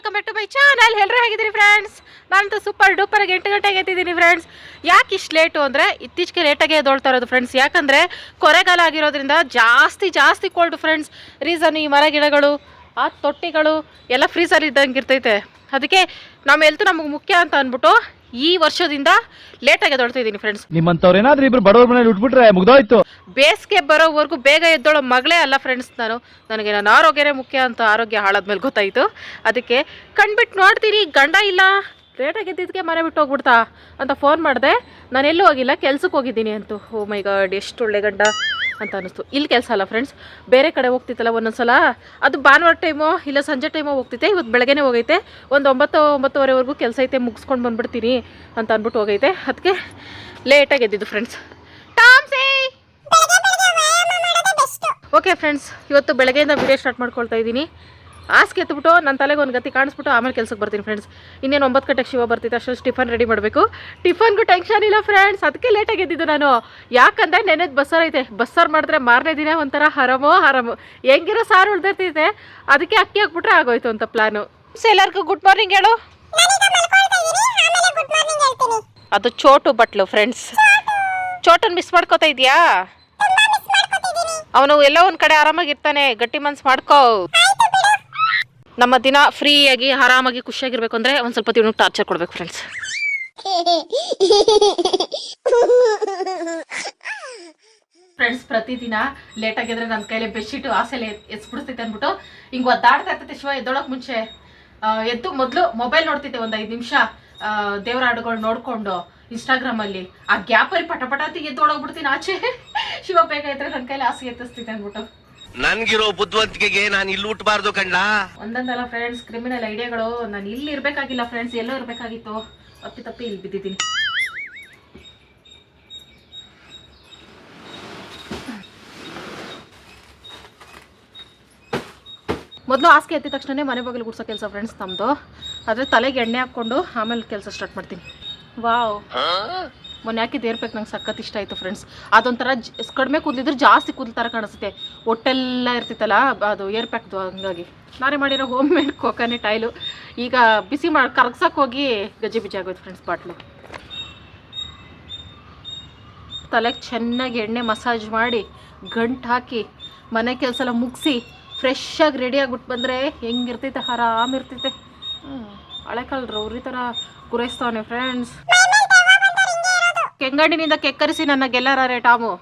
Welcome back to my channel ಎಲ್ಲರೂ ಹೇಗಿದ್ದೀರಿ friends ನಾನಂತೂ ಸೂಪರ್ ಡೂಪರ್ ಎಂಟು ಗಂಟೆಗೆ ಎದ್ದಿದ್ದೀನಿ ಫ್ರೆಂಡ್ಸ್ ಯಾಕೆ ಇಷ್ಟು ಲೇಟು ಅಂದರೆ ಇತ್ತೀಚೆಗೆ ಲೇಟಾಗಿ ಎದ್ದೊಳ್ತಾ ಇರೋದು ಫ್ರೆಂಡ್ಸ್ ಯಾಕಂದರೆ ಕೊರೆಗಾಲ ಆಗಿರೋದ್ರಿಂದ ಜಾಸ್ತಿ ಜಾಸ್ತಿ ಕೋಲ್ಡ್ ಫ್ರೆಂಡ್ಸ್ ರೀಸನ್ ಈ ಮರ ಗಿಡಗಳು, ಆ ತೊಟ್ಟಿಗಳು, ಎಲ್ಲ ಫ್ರೀಸರ್ ಇದ್ದಂಗೆ ಇರ್ತೈತೆ. ಅದಕ್ಕೆ ನಮ್ಮ ಹೆಲ್ತ್ ನಮಗೆ ಮುಖ್ಯ ಅಂತ ಅಂದ್ಬಿಟ್ಟು ಈ ವರ್ಷದಿಂದ ಲೇಟಾಗಿ ಎದ್ದೊಳ್ತಾ ಇದ್ದೀನಿ ಫ್ರೆಂಡ್ಸ್ ನಿಮ್ಮಂತವ್ರು ಏನಾದ್ರೂ ಇಬ್ರು ಬಡವ್ರ ಮನೇಲಿ ಉಟ್ಬಿಟ್ರೆ ಮುಗ್ದೋಯ್ತು. ಬೇಸಿಗೆ ಬರೋವರೆಗೂ ಬೇಗ ಎದ್ದೋಳೋ ಮಗಳೇ ಅಲ್ಲ ಫ್ರೆಂಡ್ಸ್ ನಾನು. ನನಗೆ ನನ್ನ ಆರೋಗ್ಯನೇ ಮುಖ್ಯ ಅಂತ ಆರೋಗ್ಯ ಹಾಳಾದ್ಮೇಲೆ ಗೊತ್ತಾಯಿತು. ಅದಕ್ಕೆ ಕಣ್ಬಿಟ್ಟು ನೋಡ್ತೀನಿ ಗಂಡ ಇಲ್ಲ. ಲೇಟಾಗಿ ಎದ್ದಿದ್ದಕ್ಕೆ ಮನೆ ಬಿಟ್ಟು ಹೋಗ್ಬಿಡ್ತಾ ಅಂತ ಫೋನ್ ಮಾಡಿದೆ. ನಾನು ಎಲ್ಲೂ ಹೋಗಿಲ್ಲ ಕೆಲ್ಸಕ್ಕೆ ಹೋಗಿದ್ದೀನಿ ಅಂತೂ. ಓ ಮೈ ಗಾಡ್ ಎಷ್ಟು ಒಳ್ಳೆ ಗಂಡ. ಅಂತ ಅನ್ನಿಸ್ತು. ಇಲ್ಲಿ ಕೆಲಸ ಅಲ್ಲ ಫ್ರೆಂಡ್ಸ್ ಬೇರೆ ಕಡೆ ಹೋಗ್ತಿತ್ತಲ್ಲ ಒಂದೊಂದ್ಸಲ? ಅದು ಭಾನುವಾರ ಟೈಮು ಇಲ್ಲ ಸಂಜೆ ಟೈಮು ಹೋಗ್ತೈತೆ ಇವತ್ತು ಬೆಳಗ್ಗೆನೇ ಹೋಗೈತೆ. ಒಂದು ಒಂಬತ್ತು ಒಂಬತ್ತುವರೆವರೆಗೂ ಕೆಲಸ ಐತೆ ಮುಗಿಸ್ಕೊಂಡು ಬಂದ್ಬಿಡ್ತೀನಿ ಅಂತ ಅಂದ್ಬಿಟ್ಟು ಹೋಗೈತೆ. ಅದಕ್ಕೆ ಲೇಟಾಗಿ ಎದ್ದಿದ್ದು ಫ್ರೆಂಡ್ಸ್ ಓಕೆ ಫ್ರೆಂಡ್ಸ್ ಇವತ್ತು ಬೆಳಗ್ಗೆಯಿಂದ ವಿಡಿಯೋ ಸ್ಟಾರ್ಟ್ ಮಾಡ್ಕೊಳ್ತಾ ಇದ್ದೀನಿ. ಹಾಸಿಗೆ ಎತ್ಬಿಟ್ಟು ನನ್ನ ತಲೆಗೆ ಒಂದು ಗತಿ ಕಾಣಿಸ್ಬಿಟ್ಟು ಆಮೇಲೆ ಕೆಲಸಕ್ಕೆ ಬರ್ತೀನಿ ಫ್ರೆಂಡ್ಸ್ ಇನ್ನೇನು ಒಂಬತ್ತು ಗಂಟೆಗೆ ಶಿವ ಬರ್ತಿತ್ತು, ಅಷ್ಟೊಂದು ಟಿಫನ್ ರೆಡಿ ಮಾಡಬೇಕು. ಟಿಫನ್ಗೂ ಟೆನ್ಷನ್ ಇಲ್ಲ ಫ್ರೆಂಡ್ಸ್ ಅದಕ್ಕೆ ಲೇಟಾಗಿ ಎದ್ದಿದ್ದು ನಾನು. ಯಾಕಂದರೆ ನೆನೆದು ಬಸ್ಸಾರು ಐತೆ. ಬಸ್ಸಾರು ಮಾಡಿದ್ರೆ ಮಾರನೇ ದಿನ ಒಂಥರ ಹರಮೋ ಹರಮು. ಹೆಂಗಿರೋ ಸಾರು ಉಳ್ದಿರ್ತಿದೆ ಅದಕ್ಕೆ ಅಕ್ಕಿ ಹಾಕ್ಬಿಟ್ರೆ ಆಗೋಯ್ತು ಅಂತ ಪ್ಲಾನು ಎಲ್ಲರಿಗೂ ಗುಡ್ ಮಾರ್ನಿಂಗ್ ಹೇಳು. ಅದು ಚೋಟು ಬಟ್ಲು ಫ್ರೆಂಡ್ಸ್ ಚೋಟನ್ ಮಿಸ್ ಮಾಡ್ಕೋತಾ ಇದೆಯಾ? ಅವನು ಎಲ್ಲೋ ಒಂದ್ ಕಡೆ ಆರಾಮಾಗಿರ್ತಾನೆ ಗಟ್ಟಿ ಮನ್ಸ್ ಮಾಡ್ಕೋ. ನಮ್ಮ ದಿನ ಫ್ರೀಯಾಗಿ, ಆರಾಮಾಗಿ, ಖುಷಿಯಾಗಿರ್ಬೇಕು ಅಂದ್ರೆ ಒಂದ್ ಸ್ವಲ್ಪ ತಿನ್ನೋಕೆ ಟಾರ್ಚರ್ ಕೊಡ್ಬೇಕು ಫ್ರೆಂಡ್ಸ್ ಫ್ರೆಂಡ್ಸ್ ಪ್ರತಿದಿನ ಲೇಟ್ ಆಗಿದ್ರೆ ನನ್ನ ಕೈಲಿ ಬೆಡ್ಶೀಟ್ ಆಸೆಲೆ ಎಸ್ಬಿಡ್ತೈತೆ ಅಂದ್ಬಿಟ್ಟು ಹಿಂಗ್ ಒದ್ದಾಡ್ತಾ ಇರ್ತೈತೆ ಶಿವ, ಎದ್ದೊಳಕ್ ಮುಂಚೆ. ಎದ್ದು ಮೊದಲು ಮೊಬೈಲ್ ನೋಡ್ತಿದ್ದೆ ಒಂದು ಐದು ನಿಮಿಷ. ದೇವರ ಹಾಡುಗಳು ನೋಡ್ಕೊಂಡು ಇನ್ಸ್ಟಾಗ್ರಾಮ್ ಅಲ್ಲಿ. ಆ ಗ್ಯಾಪಲ್ಲಿ ಪಟ ಪಟ ಅಂತ ಎದ್ದೊಳಗ್ಬಿಡ್ತೀನಿ ಆಚೆ. ಶಿವ ಬೇಗ ಇದ್ರೆ ನನ್ನ ಕೈಲಿ ಆಸೆ ಎತ್ತಿಸ್ತಿದ್ದೆ ಅಂದ್ಬಿಟ್ಟು. ನನ್ಗಿರೋ ಬುದ್ಧಿವಂತಿಕೆಗೆ ನಾನು ಇಲ್ಲಿ ಉಟ್ಬಾರ್ದು ಕಂಡ ಒಂದೊಂದಲ್ಲ ಫ್ರೆಂಡ್ಸ್ ಕ್ರಿಮಿನಲ್ ಐಡಿಯಾಗಳು ನಾನು ಇಲ್ಲಿ ಇರಬೇಕಾಗಿಲ್ಲ ಫ್ರೆಂಡ್ಸ್ ಎಲ್ಲೋ ಇರ್ಬೇಕಾಗಿತ್ತು. ತಪ್ಪಿ ತಪ್ಪಿ ಇಲ್ಲಿ ಬಿದ್ದಿದ್ದೀನಿ. ಮೊದಲು ಹಾಸಿಗೆ ಎತ್ತಿದ ತಕ್ಷಣ ಮನೆ ಬಾಗಿಲು ಗುಡ್ಸೋ ಕೆಲಸ ಫ್ರೆಂಡ್ಸ್ ನಮ್ಮದು ಆದರೆ ತಲೆಗೆ ಎಣ್ಣೆ ಹಾಕ್ಕೊಂಡು ಆಮೇಲೆ ಕೆಲಸ ಸ್ಟಾರ್ಟ್ ಮಾಡ್ತೀನಿ. ವಾವ್ ಮೊನ್ನೆ ಹಾಕಿದ್ದು ಏರ್ಬೇಕು ನಂಗೆ ಸಖತ್ ಇಷ್ಟ ಆಯಿತು ಫ್ರೆಂಡ್ಸ್ ಅದೊಂಥರ ಕಡಿಮೆ ಕೂದಲಿದ್ರೆ ಜಾಸ್ತಿ ಕೂದಲು ಥರ ಕಾಣಿಸುತ್ತೆ. ಹೊಟ್ಟೆಲ್ಲ ಇರ್ತಿತ್ತಲ್ಲ, ಅದು ಏರ್ ಪ್ಯಾಕ್ದು ಹಂಗಾಗಿ. ನಾನೇ ಮಾಡಿರೋ ಹೋಮ್ ಮೇಡ್ ಕೋಕೋನೆಟ್ ಆಯಿಲು ಈಗ ಬಿಸಿ ಮಾಡಿ ಕರಗ್ಸಕ್ಕೆ ಹೋಗಿ ಗಜಿ ಬಿಜಿ ಆಗೋಯ್ತು ಫ್ರೆಂಡ್ಸ್ ಬಾಟ್ಲು. ತಲೆಗೆ ಚೆನ್ನಾಗಿ ಎಣ್ಣೆ ಮಸಾಜ್ ಮಾಡಿ ಗಂಟು ಹಾಕಿ ಮನೆ ಕೆಲಸ ಎಲ್ಲ ಮುಗಿಸಿ ಫ್ರೆಶ್ ಆಗಿ ರೆಡಿ ಆಗ್ಬಿಟ್ಟು ಬಂದರೆ ಹೆಂಗಿರ್ತೈತೆ ಆರಾಮಿರ್ತೈತೆ ಹ್ಞೂ ಹಳೆ ಕಾಲದ ರೌರಿ ಥರ ಗುರೈಸ್ತವನೆ ಫ್ರೆಂಡ್ಸ್ ಕೆಂಗಣ್ಣಿನಿಂದ ಕೆಕ್ಕರಿಸಿ ನನ್ನ ಗೆಲ್ಲರಾರೆ ಟಾಮು.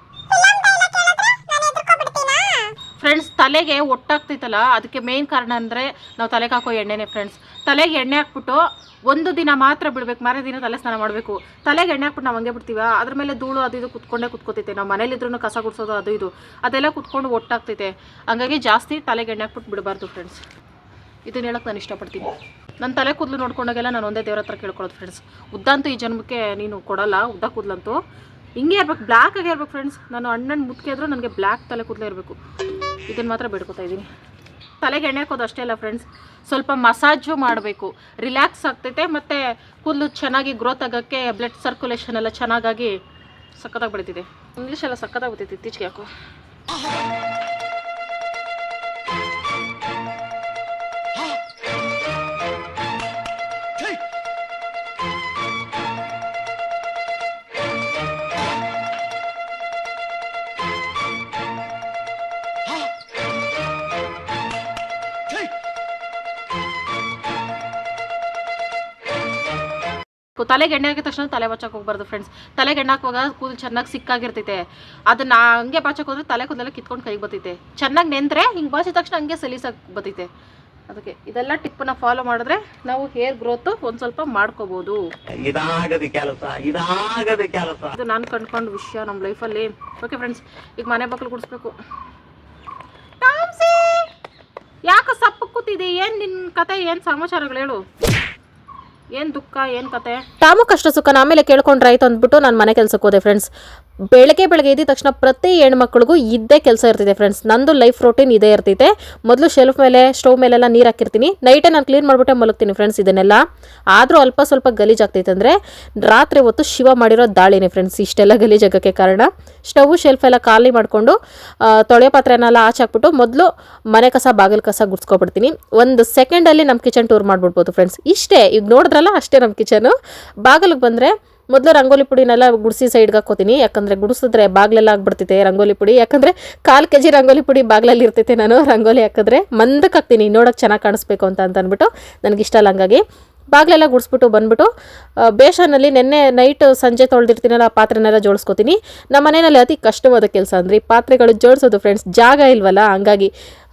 ಫ್ರೆಂಡ್ಸ್ ತಲೆಗೆ ಒಟ್ಟಾಗ್ತಿತ್ತಲ್ಲ, ಅದಕ್ಕೆ ಮೇನ್ ಕಾರಣ ಅಂದರೆ ನಾವು ತಲೆಗೆ ಹಾಕೋ ಎಣ್ಣೆನೆ ಫ್ರೆಂಡ್ಸ್ ತಲೆಗೆ ಎಣ್ಣೆ ಹಾಕ್ಬಿಟ್ಟು ಒಂದು ದಿನ ಮಾತ್ರ ಬಿಡ್ಬೇಕು, ಮಾರನೇ ದಿನ ತಲೆ ಸ್ನಾನ ಮಾಡಬೇಕು. ತಲೆಗೆ ಎಣ್ಣೆ ಹಾಕ್ಬಿಟ್ಟು ನಾವು ಹಂಗೆ ಬಿಡ್ತೀವ? ಅದ್ರ ಮೇಲೆ ಧೂಳು ಅದು ಇದು ಕುತ್ಕೊಂಡೇ ಕುತ್ಕೋತೈತೆ. ನಾವು ಮನೇಲಿದ್ರೂ ಕಸ ಗುಡಿಸೋದು ಅದು ಇದು. ಅದೆಲ್ಲ ಕುತ್ಕೊಂಡು ಒಟ್ಟಾಗ್ತೈತೆ. ಹಂಗಾಗಿ ಜಾಸ್ತಿ ತಲೆಗೆ ಎಣ್ಣೆ ಹಾಕ್ಬಿಟ್ಟು ಬಿಡಬಾರ್ದು ಫ್ರೆಂಡ್ಸ್ ಇದನ್ನ ಹೇಳೋಕೆ ನಾನು ಇಷ್ಟಪಡ್ತೀನಿ. ನನ್ನ ತಲೆ ಕೂದಲು ನೋಡ್ಕೊಂಡಾಗೆಲ್ಲ ನಾನು ಒಂದೇ ದೇವ್ರ ಹತ್ರ ಕೇಳ್ಕೊಳ್ಳೋದು ಫ್ರೆಂಡ್ಸ್ ಉದ್ದಂತೂ ಈ ಜನ್ಮಕ್ಕೆ ನೀನು ಕೊಡಲ್ಲ, ಉದ್ದ ಕೂದಲಂತೂ. ಹಿಂಗೆ ಇರ್ಬೇಕು ಬ್ಲ್ಯಾಕ್ ಆಗೇ ಇರ್ಬೇಕು ಫ್ರೆಂಡ್ಸ್ ನಾನು ಅಣ್ಣನ ಮುದ್ಕೆ ಆದರೂ ನನಗೆ ಬ್ಲ್ಯಾಕ್ ತಲೆ ಕೂದಲೇ ಇರಬೇಕು. ಇದನ್ನು ಮಾತ್ರ ಬೇಡ್ಕೊತಾ ಇದ್ದೀನಿ ತಲೆಗೆ ಎಣ್ಣೆ ಹಾಕೋದು ಅಷ್ಟೇ ಅಲ್ಲ ಫ್ರೆಂಡ್ಸ್ ಸ್ವಲ್ಪ ಮಸಾಜು ಮಾಡಬೇಕು. ರಿಲ್ಯಾಕ್ಸ್ ಆಗ್ತೈತೆ ಮತ್ತು ಕೂದಲು ಚೆನ್ನಾಗಿ ಗ್ರೋತ್ ಆಗೋಕ್ಕೆ ಬ್ಲಡ್ ಸರ್ಕ್ಯುಲೇಷನ್ ಎಲ್ಲ ಚೆನ್ನಾಗಾಗಿ ಸಖತ್ತಾಗಿ ಬೆಳೀತಿದೆ. ಇಂಗ್ಲೀಷ್ ಎಲ್ಲ ಸಕ್ಕತ್ತಾಗಿ ಬಿಡ್ತಿದೆ ಇತ್ತೀಚೆಗೆ ಯಾಕೋ. ತಲೆಗೆ ಎಣ್ಣೆ ಹಾಕಿದ ತಕ್ಷಣ ತಲೆ ಬಚ್ಚಕ್ಕೆ ಹೋಗ್ಬಾರ್ದು ಫ್ರೆಂಡ್ಸ್ ತಲೆಗೆ ಎಣ್ಣೆ ಹಾಕುವಾಗ ಕೂದಲು ಚೆನ್ನಾಗಿ ಸಿಕ್ಕಾಗಿರ್ತೈತೆ. ಅದನ್ನ ಹಂಗೆ ಬಾಚಕ್ಕೆ ಹೋದ್ರೆ ತಲೆ ಕೂದಲೆಲ್ಲ ಕಿತ್ಕೊಂಡು ಕೈಗೆ ಬರ್ತೈತೆ ಚೆನ್ನಾಗಿ ನೆಂದ್ರೆ ಹಿಂಗೆ ಬಾಚಿದ ತಕ್ಷಣ ಹಂಗೆ ಸಲೀಸಾಗಿ ಬರ್ತೈತೆ ಅದಕ್ಕೆ ಇದೆಲ್ಲ ಟಿಪ್ಪನ್ನ ಫಾಲೋ ಮಾಡಿದ್ರೆ ನಾವು ಹೇರ್ ಗ್ರೋತ್ ಒಂದು ಸ್ವಲ್ಪ ಕೆಲಸ ಇದು ನಾನು ಕಂಡ್ಕೊಂಡು ವಿಷಯ ನಮ್ಮ ಲೈಫಲ್ಲಿ ಓಕೆ ಫ್ರೆಂಡ್ಸ್ ಈಗ ಮನೆ ಬಾಗಿಲು ಗುಡಿಸ್ಬೇಕು. ಯಾಕೆ ಸಪ್ಪ ಕೂತಿದೆ ಏನು ನಿನ್ನ ಕತೆ ಏನು ಸಮಾಚಾರಗಳು ಹೇಳು? ಏನು ದುಃಖ, ಏನು ಕತೆ? ತಾಮು ಕಷ್ಟ ಸುಖ ಆಮೇಲೆ ಕೇಳ್ಕೊಂಡ್ರಾಯ್ತು ಅಂದ್ಬಿಟ್ಟು ನಾನು ಮನೆ ಕೆಲ್ಸಕ್ಕೆ ಹೋದೆ ಫ್ರೆಂಡ್ಸ್ ಬೆಳಗ್ಗೆ ಬೆಳಗ್ಗೆ ಎದ್ದ ತಕ್ಷಣ ಪ್ರತಿ ಹೆಣ್ಮಕ್ಳಿಗೂ ಇದ್ದೇ ಕೆಲಸ ಇರ್ತಿದೆ ಫ್ರೆಂಡ್ಸ್ ನಂದು ಲೈಫ್ ರೊಟೀನ್ ಇದೇ ಇರ್ತೈತೆ. ಮೊದಲು ಶೆಲ್ಫ್ ಮೇಲೆ ಸ್ಟವ್ ಮೇಲೆಲ್ಲ ನೀರು ಹಾಕಿರ್ತೀನಿ. ನೈಟೇ ನಾನು ಕ್ಲೀನ್ ಮಾಡಿಬಿಟ್ಟೆ ಮಲಗ್ತೀನಿ ಫ್ರೆಂಡ್ಸ್ ಇದನ್ನೆಲ್ಲ. ಆದರೂ ಅಲ್ಪ ಸ್ವಲ್ಪ ಗಲೀಜಾಗ್ತೈತೆ ಅಂದರೆ ರಾತ್ರಿ ಹೊತ್ತು ಶಿವ ಮಾಡಿರೋ ದಾಳಿನೇ ಫ್ರೆಂಡ್ಸ್ ಇಷ್ಟೆಲ್ಲ ಗಲೀಜಾಗೋಕ್ಕೆ ಕಾರಣ. ಸ್ಟವ್ ಶೆಲ್ಫ್ ಎಲ್ಲ ಖಾಲಿ ಮಾಡಿಕೊಂಡು ತೊಳೆ ಪಾತ್ರೆನೆಲ್ಲ ಆಚೆ ಹಾಕ್ಬಿಟ್ಟು ಮೊದಲು ಮನೆ ಕಸ, ಬಾಗಿಲು ಕಸ ಗುಡ್ಸ್ಕೊಬಿಡ್ತೀನಿ. ಒಂದು ಸೆಕೆಂಡಲ್ಲಿ ನಮ್ಮ ಕಿಚನ್ ಟೂರ್ ಮಾಡಿಬಿಡ್ಬೋದು ಫ್ರೆಂಡ್ಸ್ ಇಷ್ಟೇ ಈಗ ನೋಡಿದ್ರಲ್ಲ ಅಷ್ಟೇ ನಮ್ಮ ಕಿಚನು ಬಾಗಿಲಿಗೆ ಬಂದರೆ ಮೊದಲು ರಂಗೋಲಿ ಪುಡಿನೆಲ್ಲ ಗುಡಿಸಿ ಸೈಡ್ಗೆ ಹಾಕೋತೀನಿ ಯಾಕಂದರೆ ಗುಡಿಸಿದ್ರೆ ಬಾಗ್ಲೆಲ್ಲ ಆಗ್ಬಿಡ್ತೈತೆ ರಂಗೋಲಿ ಪುಡಿ. ಯಾಕಂದರೆ ಕಾಲು ಕೆ ಜಿ ರಂಗೋಲಿ ಪುಡಿ ಬಾಗ್ಲಲ್ಲಿ ಇರ್ತೈತೆ ನಾನು ರಂಗೋಲಿ ಹಾಕಿದ್ರೆ ಮಂದಕ್ಕೆ ಹಾಕ್ತೀನಿ. ನೋಡೋಕೆ ಚೆನ್ನಾಗಿ ಕಾಣಿಸ್ಬೇಕು ಅಂತ ಅಂತ ಅಂದ್ಬಿಟ್ಟು ನನಗೆ ಇಷ್ಟ ಅಲ್ಲ ಹಂಗಾಗಿ. ಬಾಗ್ಲೆಲ್ಲ ಗುಡಿಸ್ಬಿಟ್ಟು ಬಂದ್ಬಿಟ್ಟು ಬೇಷನಲ್ಲಿ ನಿನ್ನೆ ನೈಟ್ ಸಂಜೆ ತೊಳೆದಿರ್ತೀನಲ್ಲ ಆ ಪಾತ್ರೆನೆಲ್ಲ ಜೋಡಿಸ್ಕೋತೀನಿ ನಮ್ಮ ಮನೆಯಲ್ಲಿ ಅತಿ ಕಷ್ಟವಾದ ಕೆಲಸ ಅಂದರೆ ಪಾತ್ರೆಗಳು ಜೋಡಿಸೋದು ಫ್ರೆಂಡ್ಸ್ ಜಾಗ ಇಲ್ವಲ್ಲ? ಹಂಗಾಗಿ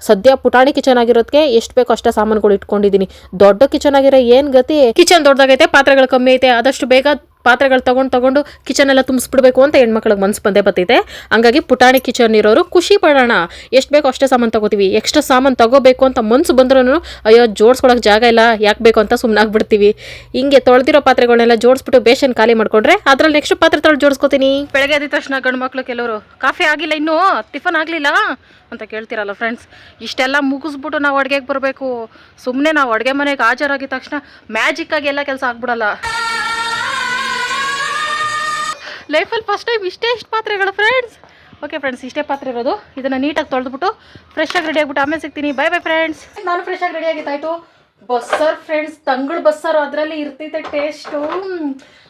ಸದ್ಯ ಪುಟಾಣಿ ಕಿಚನ್ ಆಗಿರೋದಕ್ಕೆ ಎಷ್ಟು ಬೇಕೋ ಅಷ್ಟೇ ಸಾಮಾನುಗಳು ಇಟ್ಕೊಂಡಿದ್ದೀನಿ. ದೊಡ್ಡ ಕಿಚನ್ ಆಗಿರೋ ಏನು ಗತಿ? ಕಿಚನ್ ದೊಡ್ಡದಾಗೈತೆ, ಪಾತ್ರೆಗಳು ಕಮ್ಮಿ ಐತೆ, ಆದಷ್ಟು ಬೇಗ ಪಾತ್ರೆಗಳು ತಗೊಂಡು ತಗೊಂಡು ಕಿಚನ್ ಎಲ್ಲ ತುಂಬಿಸ್ಬಿಡ್ಬೇಕು ಅಂತ ಹೆಣ್ಮಕ್ಳಿಗೆ ಮನ್ಸು ಬಂದೇ ಬರ್ತೈತೆ. ಹಂಗಾಗಿ ಪುಟಾಣಿ ಕಿಚನ್ ಇರೋರು ಖುಷಿ ಪಡೋಣ. ಎಷ್ಟು ಬೇಕೋ ಅಷ್ಟೇ ಸಾಮಾನು ತಗೋತೀವಿ. ಎಕ್ಸ್ಟ್ರಾ ಸಾಮಾನು ತಗೋಬೇಕು ಅಂತ ಮನ್ಸು ಬಂದ್ರೂ ಅಯ್ಯೋ ಜೋಡಿಸ್ಕೊಳಕ್ಕೆ ಜಾಗ ಇಲ್ಲ, ಯಾಕೆ ಬೇಕು ಅಂತ ಸುಮ್ಮನೆ ಆಗ್ಬಿಡ್ತೀವಿ. ಹಿಂಗೆ ತೊಳೆದಿರೋ ಪಾತ್ರೆಗಳನ್ನೆಲ್ಲ ಜೋಡಿಸ್ಬಿಟ್ಟು ಬೇಷನ್ ಖಾಲಿ ಮಾಡ್ಕೊಂಡ್ರೆ ಅದ್ರಲ್ಲಿ ನೆಕ್ಸ್ಟ್ ಪಾತ್ರೆ ತೊಳೆದು ಜೋಡಿಸ್ಕೊತೀನಿ. ಬೆಳಗ್ಗೆ ಆದ ತಕ್ಷಣ ಗಂಡು ಮಕ್ಕಳು ಕೆಲವರು, ಕಾಫಿ ಆಗಿಲ್ಲ ಇನ್ನೂ? ಟಿಫನ್ ಆಗಲಿಲ್ಲ? ಅಂತ ಕೇಳ್ತಿರಲ್ಲ ಫ್ರೆಂಡ್ಸ್ ಇಷ್ಟೆಲ್ಲ ಮುಗಿಸ್ಬಿಟ್ಟು ನಾವು ಅಡುಗೆಗೆ ಬರಬೇಕು. ಸುಮ್ಮನೆ ನಾವು ಅಡುಗೆ ಮನೆಗೆ ಹಾಜರಾಗಿದ ತಕ್ಷಣ ಮ್ಯಾಜಿಕ್ಕಾಗಿ ಎಲ್ಲ ಕೆಲಸ ಆಗ್ಬಿಡಲ್ಲ. ಲೈಫಲ್ಲಿ ಫಸ್ಟ್ ಟೈಮ್ ಇಷ್ಟೇ ಇಷ್ಟು ಪಾತ್ರೆಗಳು ಫ್ರೆಂಡ್ಸ್ ಓಕೆ ಫ್ರೆಂಡ್ಸ್ ಇಷ್ಟೇ ಪಾತ್ರೆ ಇರೋದು. ಇದನ್ನು ನೀಟಾಗಿ ತೊಳೆದ್ಬಿಟ್ಟು ಫ್ರೆಶ್ ಆಗಿ ರೆಡಿ ಆಗಿಬಿಟ್ಟು ಆಮೇಲೆ ಸಿಗ್ತೀನಿ. ಬೈ ಬೈ ಫ್ರೆಂಡ್ಸ್ ನಾನು ಫ್ರೆಶ್ ಆಗಿ ರೆಡಿ ಆಗಿತ್ತಾಯ್ತು ಬಸ್ಸರ್ ಫ್ರೆಂಡ್ಸ್ ತಂಗಳು ಬಸ್ಸಾರು, ಅದರಲ್ಲಿ ಇರ್ತೈತೆ ಟೇಸ್ಟು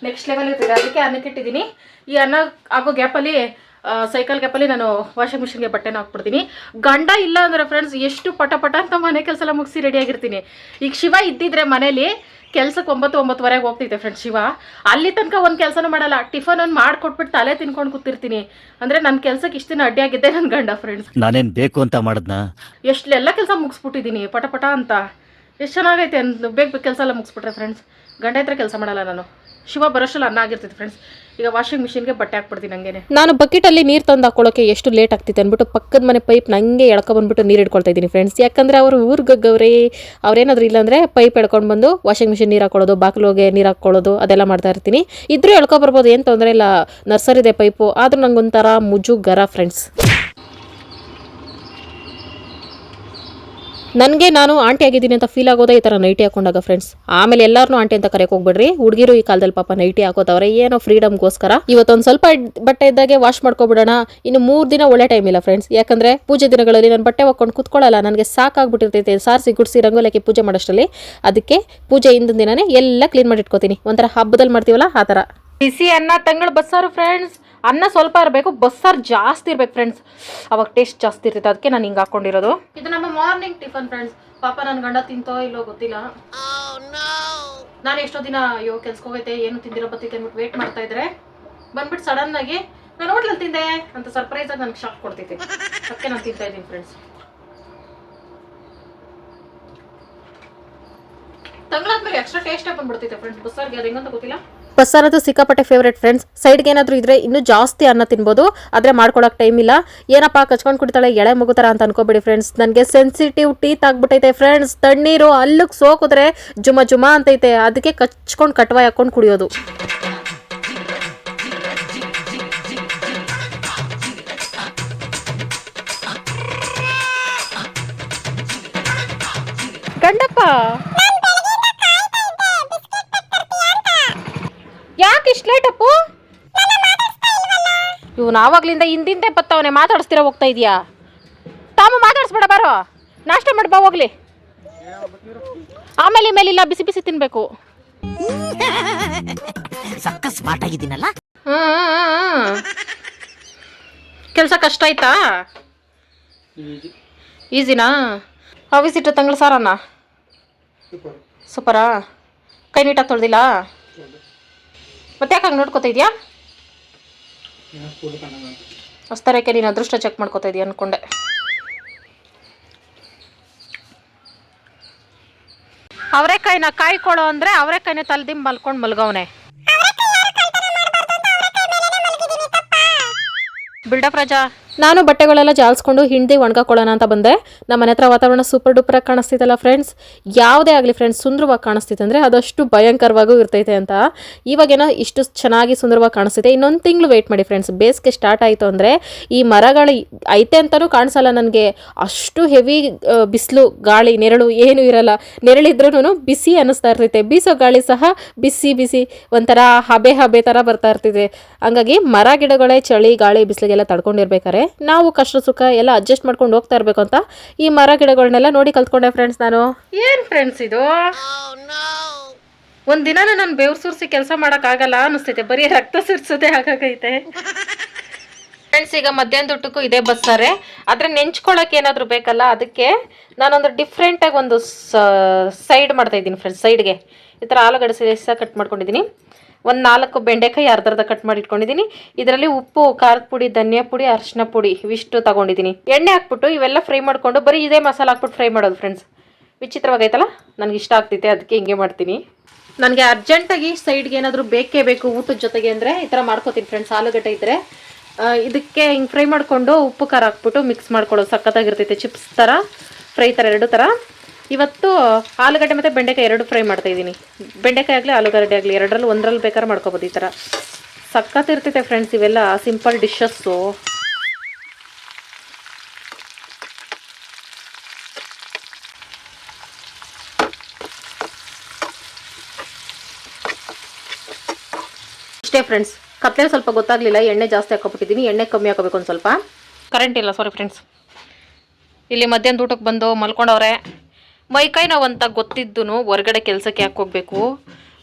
ನೆಕ್ಸ್ಟ್ ಲೆವೆಲ್ ಇರ್ತದೆ. ಅದಕ್ಕೆ ಅನ್ನಕ್ಕೆ ಇಟ್ಟಿದ್ದೀನಿ. ಈ ಅನ್ನ ಆಗೋ ಗ್ಯಾಪಲ್ಲಿ ಸೈಕಲ್ ಗ್ಯಾಪಲ್ಲಿ ನಾನು ವಾಷಿಂಗ್ ಮಿಷಿನ್ಗೆ ಬಟ್ಟೆನ ಹಾಕ್ಬಿಡ್ತೀನಿ. ಗಂಡ ಇಲ್ಲ ಅಂದರೆ ಫ್ರೆಂಡ್ಸ್ ಎಷ್ಟು ಪಟ ಪಟ ಅಂತ ಮನೆ ಕೆಲಸ ಎಲ್ಲ ಮುಗಿಸಿ ರೆಡಿಯಾಗಿರ್ತೀನಿ ಈಗ ಶಿವ ಇದ್ದಿದ್ರೆ ಮನೇಲಿ ಕೆಲ್ಸಕ್ಕೆ ಒಂಬತ್ತು ಒಂಬತ್ತುವರೆಗೆ ಹೋಗ್ತಿದ್ದೆ ಫ್ರೆಂಡ್ ಶಿವ. ಅಲ್ಲಿ ತನಕ ಒಂದು ಕೆಲಸನೂ ಮಾಡಲ್ಲ. ಟಿಫನ್ ಒಂದು ಮಾಡ್ಕೊಟ್ಬಿಟ್ಟು ತಲೆ ತಿನ್ಕೊಂಡು ಕೂತಿರ್ತೀನಿ. ಅಂದರೆ ನನ್ನ ಕೆಲಸಕ್ಕೆ ಇಷ್ಟು ದಿನ ಅಡ್ಡಿಯಾಗಿದ್ದೆ ನನ್ನ ಗಂಡ ಫ್ರೆಂಡ್ಸ್ ನಾನೇನು ಬೇಕು ಅಂತ ಮಾಡಿದ್ನ? ಎಷ್ಟೆಲ್ಲ ಕೆಲಸ ಮುಗಿಸ್ಬಿಟ್ಟಿದ್ದೀನಿ ಪಟ ಪಟ ಅಂತ. ಎಷ್ಟು ಚೆನ್ನಾಗೈತೆ ಬೇಗ ಬೇಗ ಕೆಲಸ ಎಲ್ಲ ಮುಗಿಸ್ಬಿಟ್ರೆ ಫ್ರೆಂಡ್ಸ್ ಗಂಡ ಹತ್ರ ಕೆಲಸ ಮಾಡಲ್ಲ ನಾನು. ಶಿವ ಬರೋಷ್ಟಲ್ಲ ಅನ್ನ ಆಗಿರ್ತೈತೆ ಫ್ರೆಂಡ್ಸ್ ಈಗ ವಾಷಿಂಗ್ ಮಿಷಿನ್ಗೆ ಬಟ್ಟೆ ಹಾಕ್ಬಿಡ್ತೀನಿ ಹಂಗೇನೆ ನಾನು ಬಕೆಟಲ್ಲಿ ನೀರು ತಂದು ಹಾಕೊಳ್ಳೋಕೆ ಎಷ್ಟು ಲೇಟ್ ಆಗ್ತಿತ್ತು ಅಂದ್ಬಿಟ್ಟು ಪಕ್ಕದ ಮನೆ ಪೈಪ್ ನಂಗೆ ಎಳ್ಕೊಬಂದ್ಬಿಟ್ಟು ನೀರು ಇಟ್ಕೊಳ್ತಾ ಇದ್ದೀನಿ ಫ್ರೆಂಡ್ಸ್ ಯಾಕಂದರೆ ಅವರು ಊರ್ಗವ್ರೆ ಅವ್ರೇನಾದ್ರು ಇಲ್ಲಾಂದರೆ ಪೈಪ್ ಎಳ್ಕೊಂಡು ಬಂದು ವಾಷಿಂಗ್ ಮಿಷಿನ್ ನೀರು ಹಾಕೊಳ್ಳೋದು ಬಾಗಿಲುಗೆ ನೀರು ಹಾಕೊಳ್ಳೋದು ಅದೆಲ್ಲ ಮಾಡ್ತಾ ಇರ್ತೀನಿ. ಇದ್ರೂ ಎಳ್ಕೊಬರ್ಬೋದು ಏನು ತೊಂದರೆ ಇಲ್ಲ. ನರ್ಸರಿ ಇದೆ ಪೈಪು ಆದ್ರೂ ನಂಗೊಂಥರ ಮುಜುಗರ ಫ್ರೆಂಡ್ಸ್ ನನಗೆ ನಾನು ಆಂಟಿ ಆಗಿದ್ದೀನಿ ಅಂತ ಫೀಲ್ ಆಗೋದೇ ಈ ಥರ ನೈಟಿ ಹಾಕೊಂಡಾಗ ಫ್ರೆಂಡ್ಸ್ ಆಮೇಲೆ ಎಲ್ಲರನ್ನೂ ಆಂಟಿ ಅಂತ ಕರೆಯಕ್ಕೆ ಹೋಗ್ಬೇಡ್ರಿ. ಹುಡುಗಿರು ಈ ಕಾಲದಲ್ಲಿ ಪಾಪ ನೈಟಿ ಹಾಕೋತವ್ರೆ. ಏನೋ ಫ್ರೀಡಮ್ಗೋಸ್ಕರ ಇವತ್ತೊಂದು ಸ್ವಲ್ಪ ಬಟ್ಟೆ ಇದ್ದಾಗೆ ವಾಶ್ ಮಾಡ್ಕೊಬಿಡೋಣ. ಇನ್ನು ಮೂರು ದಿನ ಒಳ್ಳೆ ಟೈಮ್ ಇಲ್ಲ ಫ್ರೆಂಡ್ಸ್ ಯಾಕಂದರೆ ಪೂಜೆ ದಿನಗಳಲ್ಲಿ ನಾನು ಬಟ್ಟೆ ಹಾಕೊಂಡು ಕುತ್ಕೊಳ್ಳಲ್ಲ. ನನಗೆ ಸಾಕಾಗ್ಬಿಟ್ಟಿರ್ತೈತೆ. ಸಾರಿಸಿ ಗುಡಿಸಿ ರಂಗೋಲಕ್ಕೆ ಪೂಜೆ ಮಾಡೋಷ್ಟರಲ್ಲಿ. ಅದಕ್ಕೆ ಪೂಜೆ ಹಿಂದಿನ ದಿನನೇ ಎಲ್ಲ ಕ್ಲೀನ್ ಮಾಡಿ ಇಟ್ಕೋತೀನಿ ಒಂಥರ ಹಬ್ಬದಲ್ಲಿ ಮಾಡ್ತೀವಲ್ಲ, ಆ ಥರ. ಬಿಸಿ ಅನ್ನ, ತಂಗಳು, ಬಸ್ಸಾರು ಫ್ರೆಂಡ್ಸ್ ಅನ್ನ ಸ್ವಲ್ಪ ಇರಬೇಕು, ಬಸ್ಸಾರು ಜಾಸ್ತಿ ಇರ್ಬೇಕು ಫ್ರೆಂಡ್ಸ್ ಅವಾಗ ಟೇಸ್ಟ್ ಜಾಸ್ತಿ ಇರ್ತೈತೆ, ಅದಕ್ಕೆ ನಾನು ಹಿಂಗೆ ಹಾಕೊಂಡಿರೋದು. ಇದು ನಮ್ಮ ಮಾರ್ನಿಂಗ್ ಟಿಫನ್ ಫ್ರೆಂಡ್ಸ್ ಪಾಪ ನನ್ನ ಗಂಡ ತಿಂತೋ ಇಲ್ಲೋ ಗೊತ್ತಿಲ್ಲ. ನಾನು ಎಷ್ಟೋ ದಿನ ಅಯ್ಯೋ ಕೆಲ್ಸಕ್ಕೆ ಹೋಗೈತೆ, ಏನು ತಿಂದಿರೋ ಬತ್ತೈತೆ ಅಂದ್ಬಿಟ್ಟು ವೇಟ್ ಮಾಡ್ತಾ ಇದ್ರೆ, ಬಂದ್ಬಿಟ್ಟು ಸಡನ್ ಆಗಿ ನಾನು ಹೋಟ್ಲಲ್ಲಿ ತಿಂದೆ ಅಂತ ಸರ್ಪ್ರೈಸ್ ಆಗಿ ನನಗೆ ಶಾಕ್ ಕೊಡ್ತೈತೆ. ಅದಕ್ಕೆ ನಾನು ತಿಂತಾ ಇದ್ದೀನಿ ಫ್ರೆಂಡ್ಸ್ ತಂಗಳಾದ್ಮೇಲೆ ಎಕ್ಸ್ಟ್ರಾ ಟೇಸ್ಟೇ ಬಂದ್ಬಿಡ್ತೈತೆ ಫ್ರೆಂಡ್ಸ್ ಬಸ್ಸಾರ್ಗೆ ಅದು ಹೆಂಗಂತ ಗೊತ್ತಿಲ್ಲ? ಬಸ್ಸಾರದು ಸಿಕ್ಕಾಪಟ್ಟೆ ಫೇವ್ರೇಟ್ ಫ್ರೆಂಡ್ಸ್ ಸೈಡ್ಗೆ ಏನಾದರೂ ಇದ್ರೆ ಇನ್ನೂ ಜಾಸ್ತಿ ಅನ್ನ ತಿನ್ಬೋದು. ಆದರೆ ಮಾಡ್ಕೊಳಕ್ಕೆ ಟೈಮ್ ಇಲ್ಲ. ಏನಪ್ಪ, ಕಚ್ಕೊಂಡು ಕುಡಿತಾಳೆ, ಎಳೆ ಮಗುತರ ಅಂತ ಅನ್ಕೋಬೇಡಿ ಫ್ರೆಂಡ್ಸ್ ನನಗೆ ಸೆನ್ಸಿಟಿವ್ ಟೀತ್ ಆಗ್ಬಿಟ್ಟೈತೆ ಫ್ರೆಂಡ್ಸ್ ತಣ್ಣೀರು, ಅಲ್ಲಿಗೆ ಸೋಕಿದ್ರೆ ಜುಮ ಜುಮ ಅಂತೈತೆ. ಅದಕ್ಕೆ ಕಚ್ಕೊಂಡು ಕಟ್ವಾಯ್ ಹಾಕೊಂಡು ಕುಡಿಯೋದು. ಗಂಡಪ್ಪ ಯಾಕೆ ಇಷ್ಟು ಲೇಟ್ ಅಪ್ಪು ಇವನು ಆವಾಗ್ಲಿಂದ ಹಿಂದಿಂದೆ ಬತ್ತವನೆ ಮಾತಾಡಿಸ್ತೀರ ಹೋಗ್ತಾ ಇದೀಯಾ? ತಾಮ ಮಾತಾಡಿಸ್ಬೇಡ ಬಾರೋ. ನಾಷ್ಟ ಮಾಡಿ ಬಾ ಹೋಗ್ಲಿ. ಆಮೇಲೆ ಮೇಲೆ ಇಲ್ಲ ಬಿಸಿ ಬಿಸಿ ತಿನ್ಬೇಕು. ಸಕ್ಕ ಸ್ಮಾರ್ಟ್ ಆಗಿದ್ದೀನಲ್ಲ? ಕೆಲಸ ಕಷ್ಟ ಆಯ್ತಾ? ಈಸಿನಾ? ಇಟ್ಟು ತಂಗಳ ಸಾರಣ್ಣ ಸೂಪರಾ? ಕೈ ನೀಟಾಗಿ ತೊಳ್ದಿಲ್ಲ? ಮತ್ತೆ ಯಾಕೆ ಹಂಗೆ ನೋಡ್ಕೋತಾ ಇದೆಯಾ? ಹೊಸ್ತರಕ್ಕೆ ನೀನು ಅದೃಷ್ಟ ಚೆಕ್ ಮಾಡ್ಕೋತಾ ಇದೀಯ ಅನ್ಕೊಂಡೆ. ಅವರೆಕಾಯಿನ ಕಾಯ್ಕೊಳ್ಳೋ ಅಂದರೆ ಅವರೆಕಾಯಿನ ತಲೆದಿಂಬ ಮಲ್ಕೊಂಡು ಮಲ್ಗವನೆ. ಬಿಲ್ಡಪ್ ರಾಜಾ. ನಾನು ಬಟ್ಟೆಗಳೆಲ್ಲ ಜಾಲಿಸ್ಕೊಂಡು ಹಿಂಡಿ ಒಣಗಾಕೊಳ್ಳೋಣ ಅಂತ ಬಂದೆ. ನಮ್ಮ ಮನೆ ಹತ್ರ ವಾತಾವರಣ ಸೂಪರ್ ಡೂಪರಾಗಿ ಕಾಣಿಸ್ತಿತ್ತಲ್ಲ ಫ್ರೆಂಡ್ಸ್ ಯಾವುದೇ ಆಗಲಿ ಫ್ರೆಂಡ್ಸ್ ಸುಂದರವಾಗಿ ಕಾಣಿಸ್ತಿತ್ತು ಅಂದರೆ ಅದಷ್ಟು ಭಯಂಕರವಾಗೂ ಇರ್ತೈತೆ ಅಂತ. ಇವಾಗೇನೋ ಇಷ್ಟು ಚೆನ್ನಾಗಿ ಸುಂದರವಾಗಿ ಕಾಣಿಸ್ತಿದೆ. ಇನ್ನೊಂದು ತಿಂಗಳು ವೆಯ್ಟ್ ಮಾಡಿ ಫ್ರೆಂಡ್ಸ್ ಬೇಸಿಗೆ ಸ್ಟಾರ್ಟ್ ಆಯಿತು ಅಂದರೆ ಈ ಮರಗಳು ಐತೆ ಅಂತಲೂ ಕಾಣಿಸಲ್ಲ ನನಗೆ. ಅಷ್ಟು ಹೆವಿ ಬಿಸಿಲು, ಗಾಳಿ, ನೆರಳು ಏನು ಇರಲ್ಲ. ನೆರಳಿದ್ರೂ ಬಿಸಿ ಅನ್ನಿಸ್ತಾ ಇರ್ತೈತೆ. ಬೀಸೋ ಗಾಳಿ ಸಹ ಬಿಸಿ ಬಿಸಿ, ಒಂಥರ ಹಬೆ ಹಬೆ ಥರ ಬರ್ತಾ ಇರ್ತಿದೆ ಹಂಗಾಗಿ ಮರ ಗಿಡಗಳೇ ಚಳಿ, ಗಾಳಿ, ಬಿಸಿಲಿಗೆಲ್ಲ ತಡ್ಕೊಂಡಿರ್ಬೇಕಾರೆ ನಾವು ಕಷ್ಟ ಸುಖ ಎಲ್ಲ ಅಡ್ಜಸ್ಟ್ ಮಾಡ್ಕೊಂಡು ಹೋಗ್ತಾ ಇರಬೇಕು ಅಂತ ಈ ಮರ ಗಿಡಗಳನ್ನೆಲ್ಲ ನೋಡಿ ಕಲ್ತ್ಕೊಂಡೆ ಫ್ರೆಂಡ್ಸ್ ನಾನು. ಏನ್ ಫ್ರೆಂಡ್ಸ್ ಇದು? ಒಂದ್ ದಿನ ನಾನು ಬೆವ್ರು ಸುರಿಸಿ ಕೆಲಸ ಆಗಲ್ಲ ಅನಿಸ್ತೈತೆ ಬರೀ ರಕ್ತ ಸುರಿಸೋದೇ ಆಗಾಗೈತೆ. ಫ್ರೆಂಡ್ಸ್ ಈಗ ಮಧ್ಯಾಹ್ನ ದುಡ್ಡಕ್ಕೂ ಇದೇ ಬಸ್ಸಾರೆ ಆದರೆ ನೆಂಚ್ಕೊಳ್ಳೋಕೆ ಏನಾದರೂ ಬೇಕಲ್ಲ ಅದಕ್ಕೆ ನಾನೊಂದು ಡಿಫ್ರೆಂಟಾಗಿ ಒಂದು ಸೈಡ್ ಮಾಡ್ತಾ ಇದ್ದೀನಿ ಫ್ರೆಂಡ್ಸ್ ಸೈಡ್ಗೆ ಈ ಥರ ಆಲೂಗಡ್ಡೆ ಸಹ ಕಟ್ ಮಾಡ್ಕೊಂಡಿದ್ದೀನಿ ಒಂದು ನಾಲ್ಕು ಬೆಂಡೆಕಾಯಿ ಅರ್ಧರ್ಧ ಅರ್ಧ ಕಟ್ ಮಾಡಿ ಇಟ್ಕೊಂಡಿದ್ದೀನಿ ಇದರಲ್ಲಿ ಉಪ್ಪು, ಖಾರದ ಪುಡಿ, ಧನಿಯಾ ಪುಡಿ, ಅರಿಶಿನ ಪುಡಿ ಇವಿಷ್ಟು ತಗೊಂಡಿದ್ದೀನಿ ಎಣ್ಣೆ ಹಾಕ್ಬಿಟ್ಟು ಇವೆಲ್ಲ ಫ್ರೈ ಮಾಡಿಕೊಂಡು ಬರೀ ಇದೇ ಮಸಾಲ ಹಾಕ್ಬಿಟ್ಟು ಫ್ರೈ ಮಾಡೋದು ಫ್ರೆಂಡ್ಸ್ ವಿಚಿತ್ರವಾಗೈತಲ್ಲ? ನನಗೆ ಇಷ್ಟ ಆಗ್ತೈತೆ ಅದಕ್ಕೆ ಹಿಂಗೆ ಮಾಡ್ತೀನಿ. ನನಗೆ ಅರ್ಜೆಂಟಾಗಿ ಸೈಡ್ಗೆ ಏನಾದರೂ ಬೇಕೇ ಬೇಕು, ಊಟದ ಜೊತೆಗೆ ಅಂದರೆ ಈ ಥರ ಮಾಡ್ಕೋತೀನಿ ಫ್ರೆಂಡ್ಸ್ ಆಲೂಗಡ್ಡೆ ಇದ್ದರೆ ಇದಕ್ಕೆ ಹಿಂಗೆ ಫ್ರೈ ಮಾಡಿಕೊಂಡು ಉಪ್ಪು ಖಾರ ಹಾಕ್ಬಿಟ್ಟು ಮಿಕ್ಸ್ ಮಾಡ್ಕೊಳ್ಳೋದು ಸಖತ್ತಾಗಿರ್ತೈತೆ ಚಿಪ್ಸ್ ಥರ ಫ್ರೈ ಥರ, ಎರಡು ಥರ. ಇವತ್ತು ಆಲೂಗಡ್ಡೆ ಮತ್ತು ಬೆಂಡೆಕಾಯಿ ಎರಡು ಫ್ರೈ ಮಾಡ್ತಾ ಇದ್ದೀನಿ. ಬೆಂಡೆಕಾಯಿ ಆಗಲಿ, ಆಲೂಗಡ್ಡೆ ಆಗಲಿ, ಎರಡರಲ್ಲಿ ಒಂದರಲ್ಲಿ ಬೇಕಾದ್ರೆ ಮಾಡ್ಕೊಬೋದು ಈ ಥರ ಸಖತ್ ಇರ್ತೈತೆ ಫ್ರೆಂಡ್ಸ್ ಇವೆಲ್ಲ ಸಿಂಪಲ್ ಡಿಶಸ್ಸು ಇಷ್ಟೇ ಫ್ರೆಂಡ್ಸ್ ಕತ್ಲೆ ಸ್ವಲ್ಪ ಗೊತ್ತಾಗಲಿಲ್ಲ, ಎಣ್ಣೆ ಜಾಸ್ತಿ ಹಾಕೋಬಿಟ್ಟಿದ್ದೀನಿ ಎಣ್ಣೆ ಕಮ್ಮಿ ಹಾಕೋಬೇಕು ಒಂದು ಸ್ವಲ್ಪ. ಕರೆಂಟ್ ಇಲ್ಲ ಸಾರಿ ಫ್ರೆಂಡ್ಸ್ ಇಲ್ಲಿ ಮಧ್ಯಾಹ್ನದ ಊಟಕ್ಕೆ ಬಂದು ಮಲ್ಕೊಂಡವ್ರೆ. ಮೈಕೈ ನೋವು ಅಂತ ಗೊತ್ತಿದ್ದು ಹೊರಗಡೆ ಕೆಲಸಕ್ಕೆ ಯಾಕೆ ಹೋಗ್ಬೇಕು?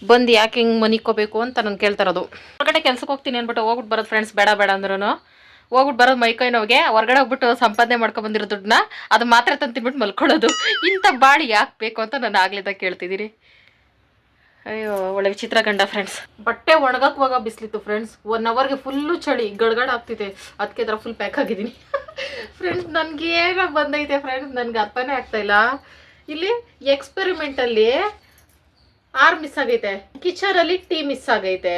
ಬಂದು ಯಾಕೆ ಹಿಂಗೆ ಮನಿಕೋಬೇಕು ಅಂತ ನಾನು ಕೇಳ್ತಾರದು ಹೊರಗಡೆ ಕೆಲ್ಸಕ್ಕೆ ಹೋಗ್ತೀನಿ ಅಂದ್ಬಿಟ್ಟು ಹೋಗ್ಬಿಟ್ಟು ಬರೋದು ಫ್ರೆಂಡ್ಸ್ ಬೇಡ ಬೇಡ ಅಂದ್ರೂ ಹೋಗ್ಬಿಟ್ಟು ಬರೋದು ಮೈಕೈ ನೋವಿಗೆ, ಹೊರಗಡೆ ಹೋಗ್ಬಿಟ್ಟು ಸಂಪಾದನೆ ಮಾಡ್ಕೊಂಡು ಬಂದಿರೋ ದುಡ್ಡನ್ನ ಅದು ಮಾತ್ರ ತಂದು ತಿನ್ಬಿಟ್ಟು ಮಲ್ಕೊಳ್ಳೋದು ಇಂಥ ಬಾಡಿ ಯಾಕೆ ಬೇಕು ಅಂತ ನಾನು ಆಗ್ಲಿದ್ದಾಗ ಕೇಳ್ತಿದ್ದೀನಿ ಅಯ್ಯೋ, ಒಳ್ಳೆ ವಿಚಿತ್ರ ಗಂಡ ಫ್ರೆಂಡ್ಸ್ ಬಟ್ಟೆ ಒಣಗಕ್ಕೆ ಹೋಗ ಬಿಸ್ಲಿತ್ತು ಫ್ರೆಂಡ್ಸ್ ಒನ್ ಅವರ್ಗೆ ಫುಲ್ಲು ಚಳಿ, ಗಡ್ಗಡ್ ಆಗ್ತಿದೆ. ಅದಕ್ಕೆ ಥರ ಫುಲ್ ಪ್ಯಾಕ್ ಆಗಿದ್ದೀನಿ. ಫ್ರೆಂಡ್ಸ್ ನನಗೆ ಬಂದೈತೆ ಫ್ರೆಂಡ್ಸ್ ನನಗೆ ಅರ್ಥನೇ ಆಗ್ತಾ ಇಲ್ಲಿ ಎಕ್ಸ್ಪೆರಿಮೆಂಟ್ ಅಲ್ಲಿ ಆರ್ ಮಿಸ್ ಆಗೈತೆ. ಕಿಚನ್ ಅಲ್ಲಿ ಟಿ ಮಿಸ್ ಆಗೈತೆ.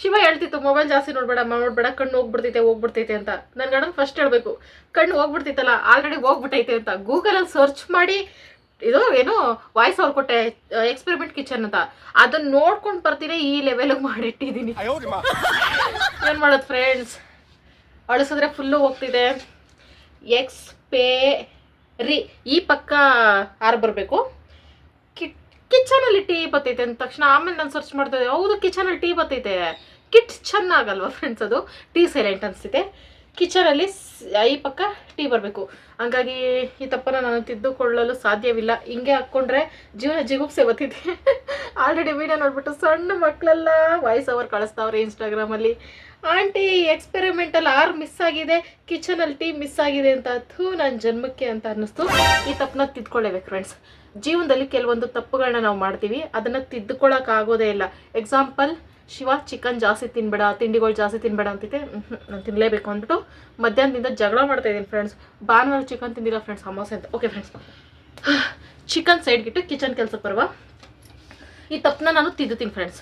ಶಿವ ಹೇಳ್ತಿತ್ತು ಮೊಬೈಲ್ ಜಾಸ್ತಿ ನೋಡ್ಬೇಡ ನೋಡ್ಬೇಡ ಕಣ್ಣು ಹೋಗ್ಬಿಡ್ತೈತೆ ಹೋಗ್ಬಿಡ್ತೈತೆ ಅಂತ. ನನ್ ಗಡನ್ ಫಸ್ಟ್ ಹೇಳ್ಬೇಕು ಕಣ್ಣು ಹೋಗ್ಬಿಡ್ತೈತಲ್ಲ ಆಲ್ರೆಡಿ ಹೋಗ್ಬಿಟ್ಟೈತೆ ಅಂತ. ಗೂಗಲ್ ಅಲ್ಲಿ ಸರ್ಚ್ ಮಾಡಿ ಇದು ಏನು ವಾಯ್ಸ್ ಅವ್ರು ಕೊಟ್ಟೆ ಎಕ್ಸ್ಪೆರಿಮೆಂಟ್ ಕಿಚನ್ ಅಂತ. ಅದನ್ನ ನೋಡ್ಕೊಂಡು ಬರ್ತೀನಿ ಈ ಲೆವೆಲ್ ಮಾಡಿಟ್ಟಿದೀನಿ ಏನು ಮಾಡೋದು ಫ್ರೆಂಡ್ಸ್ ಅಳಿಸಿದ್ರೆ ಫುಲ್ಲು ಹೋಗ್ತಿದೆ. ಎಕ್ಸ್ ಪೇ ರಿ ಈ ಪಕ್ಕ ಆರು ಬರಬೇಕು? ಕಿಟ್ ಕಿಚನಲ್ಲಿ ಟೀ ಬತ್ತೈತೆ ಅಂದ ತಕ್ಷಣ ಆಮೇಲೆ ನಾನು ಸರ್ಚ್ ಮಾಡ್ತಾ ಹೌದು ಕಿಚನಲ್ಲಿ ಟೀ ಬತ್ತೈತೆ. ಕಿಟ್ ಚೆನ್ನಾಗಲ್ವಾ ಫ್ರೆಂಡ್ಸ್ ಅದು? ಟೀ ಸೈಲೆಂಟ್ ಅನಿಸ್ತಿದೆ. ಕಿಚನಲ್ಲಿ ಈ ಪಕ್ಕ ಟೀ ಬರಬೇಕು. ಹಂಗಾಗಿ ಈ ತಪ್ಪನ್ನು ನಾನು ತಿದ್ದುಕೊಳ್ಳಲು ಸಾಧ್ಯವಿಲ್ಲ. ಹಿಂಗೆ ಹಾಕ್ಕೊಂಡ್ರೆ ಜೀವನ ಜಿಗುಪ್ಸೆ ಬತ್ತಿದೆ ಆಲ್ರೆಡಿ ವೀಡಿಯೋ ನೋಡ್ಬಿಟ್ಟು ಸಣ್ಣ ಮಕ್ಕಳೆಲ್ಲ ವಾಯ್ಸ್ ಓವರ್ ಕಳಿಸ್ತಾವ್ರೆ ಇನ್ಸ್ಟಾಗ್ರಾಮಲ್ಲಿ ಆಂಟಿ ಎಕ್ಸ್ಪೆರಿಮೆಂಟಲ್ಲಿ ಆರ್ ಮಿಸ್ ಆಗಿದೆ ಕಿಚನಲ್ಲಿ ಟೀ ಮಿಸ್ ಆಗಿದೆ ಅಂತ ಥೂ ನನ್ನ ಜನ್ಮಕ್ಕೆ ಅಂತ ಅನ್ನಿಸ್ತು. ಈ ತಪ್ಪನ್ನ ತಿದ್ಕೊಳ್ಳೇಬೇಕು ಫ್ರೆಂಡ್ಸ್ ಜೀವನದಲ್ಲಿ ಕೆಲವೊಂದು ತಪ್ಪುಗಳನ್ನ ನಾವು ಮಾಡ್ತೀವಿ, ಅದನ್ನು ತಿದ್ದುಕೊಳ್ಳೋಕ್ಕಾಗೋದೇ ಇಲ್ಲ. ಎಕ್ಸಾಂಪಲ್ ಶಿವ ಚಿಕನ್ ಜಾಸ್ತಿ ತಿನ್ಬೇಡ, ತಿಂಡಿಗಳು ಜಾಸ್ತಿ ತಿನ್ಬೇಡ ಅಂತಿದ್ದೆ. ನಾನು ತಿನ್ನಲೇಬೇಕು ಅಂದ್ಬಿಟ್ಟು ಮಧ್ಯಾಹ್ನದಿಂದ ಜಗಳ ಮಾಡ್ತಾ ಇದ್ದೀನಿ ಫ್ರೆಂಡ್ಸ್ ಭಾನುವಾರ ಚಿಕನ್ ತಿಂದಿಲ್ಲ ಫ್ರೆಂಡ್ಸ್ ಅಮಾಸೆ ಅಂತ. ಓಕೆ ಫ್ರೆಂಡ್ಸ್ ಚಿಕನ್ ಸೈಡ್ಗಿಟ್ಟು ಕಿಚನ್ ಕೆಲಸ ಬರುವ. ಈ ತಪ್ಪನ್ನ ನಾನು ತಿದ್ದುತ್ತೀನಿ ಫ್ರೆಂಡ್ಸ್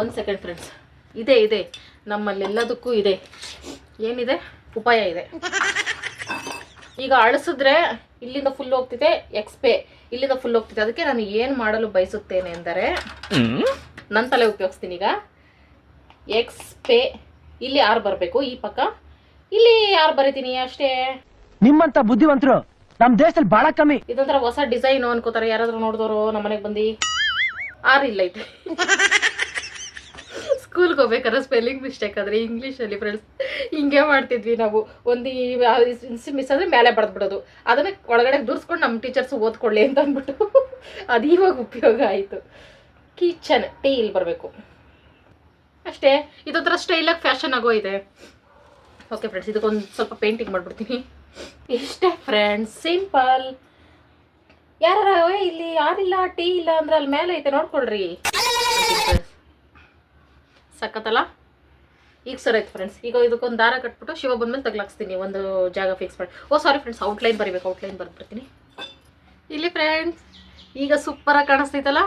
ಒಂದು ಸೆಕೆಂಡ್ ಫ್ರೆಂಡ್ಸ್ ಇದೆ ಇದೆ. ನಮ್ಮಲ್ಲೆಲ್ಲದಕ್ಕೂ ಇದೆ. ಏನಿದೆ? ಉಪಾಯ ಇದೆ. ಈಗ ಅಳಿಸಿದ್ರೆ ಇಲ್ಲಿಂದ ಫುಲ್ ಹೋಗ್ತಿದೆ ಎಕ್ಸ್ಪೇ ಇಲ್ಲಿಂದ ಫುಲ್ ಹೋಗ್ತಿದೆ. ಅದಕ್ಕೆ ನಾನು ಏನು ಮಾಡಲು ಬಯಸುತ್ತೇನೆ ಎಂದರೆ ನನ್ನ ತಲೆ ಉಪಯೋಗಿಸ್ತೀನಿ ಈಗ. ಎಕ್ಸ್ಪೇ ಇಲ್ಲಿ ಆರು ಬರಬೇಕು ಈ ಪಕ್ಕ. ಇಲ್ಲಿ ಯಾರು ಬರೀತೀನಿ ಅಷ್ಟೇ. ನಿಮ್ಮಂತ ಬುದ್ಧಿವಂತರು ನಮ್ಮ ದೇಶದಲ್ಲಿ ಬಹಳ ಕಮ್ಮಿ. ಇದೊಂಥರ ಹೊಸ ಡಿಸೈನು ಅನ್ಕೋತಾರೆ ಯಾರಾದ್ರೂ ನೋಡಿದವರು ನಮ್ಮ ಮನೆಗೆ ಬಂದು. ಆರು ಇಲ್ಲ ಐತೆ ಸ್ಕೂಲ್ಗೆ ಹೋಗ್ಬೇಕಾದ್ರೆ ಸ್ಪೆಲ್ಲಿಂಗ್ ಮಿಸ್ಟೇಕ್ ಆದರೆ ಇಂಗ್ಲೀಷಲ್ಲಿ ಫ್ರೆಂಡ್ಸ್ ಹಿಂಗೆ ಮಾಡ್ತಿದ್ವಿ ನಾವು. ಒಂದು ಮಿಸ್ ಆದರೆ ಮೇಲೆ ಬರೆದ್ಬಿಡೋದು. ಅದನ್ನ ಒಳಗಡೆ ದುರ್ಸ್ಕೊಂಡು ನಮ್ಮ ಟೀಚರ್ಸ್ ಓದ್ಕೊಳ್ಳಿ ಅಂತ ಅಂದ್ಬಿಟ್ಟು ಅದು ಇವಾಗ ಉಪಯೋಗ ಆಯಿತು. ಕಿಚನ್ ಟೀ ಇಲ್ಲಿ ಬರಬೇಕು. ಅಷ್ಟೇ, ಇದೊಂಥರ ಸ್ಟೈಲಾಗಿ ಫ್ಯಾಷನ್ ಆಗೋ ಇದೆ. ಓಕೆ ಫ್ರೆಂಡ್ಸ್ ಇದಕ್ಕೊಂದು ಸ್ವಲ್ಪ ಪೇಂಟಿಂಗ್ ಮಾಡ್ಬಿಡ್ತೀನಿ. ಇಷ್ಟೇ ಫ್ರೆಂಡ್ಸ್ ಸಿಂಪಲ್ ಯಾರ ಇಲ್ಲಿ ಯಾರಿಲ್ಲ ಟೀ ಇಲ್ಲ ಅಂದ್ರೆ ಅಲ್ಲಿ ಮೇಲೆ ಐತೆ, ನೋಡ್ಕೊಳ್ರಿ. ಸಖತ್ತಲ್ಲ? ಈಗ ಸರಿ ಆಯ್ತು ಫ್ರೆಂಡ್ಸ್ ಈಗ ಇದಕ್ಕೊಂದು ದಾರ ಕಟ್ಬಿಟ್ಟು ಶಿವ ಬಂದ್ಮೇಲೆ ತಗ್ಲಾಕ್ಸ್ತೀನಿ ಒಂದು ಜಾಗ ಫಿಕ್ಸ್ ಮಾಡಿ. ಓ ಸಾರಿ ಫ್ರೆಂಡ್ಸ್ ಔಟ್ಲೈನ್ ಬರಿಬೇಕು ಔಟ್ಲೈನ್ ಬರ್ಬಿಡ್ತೀನಿ ಇಲ್ಲಿ ಫ್ರೆಂಡ್ಸ್ ಈಗ ಸೂಪರಾಗಿ ಕಾಣಿಸ್ತೈತಲ್ಲ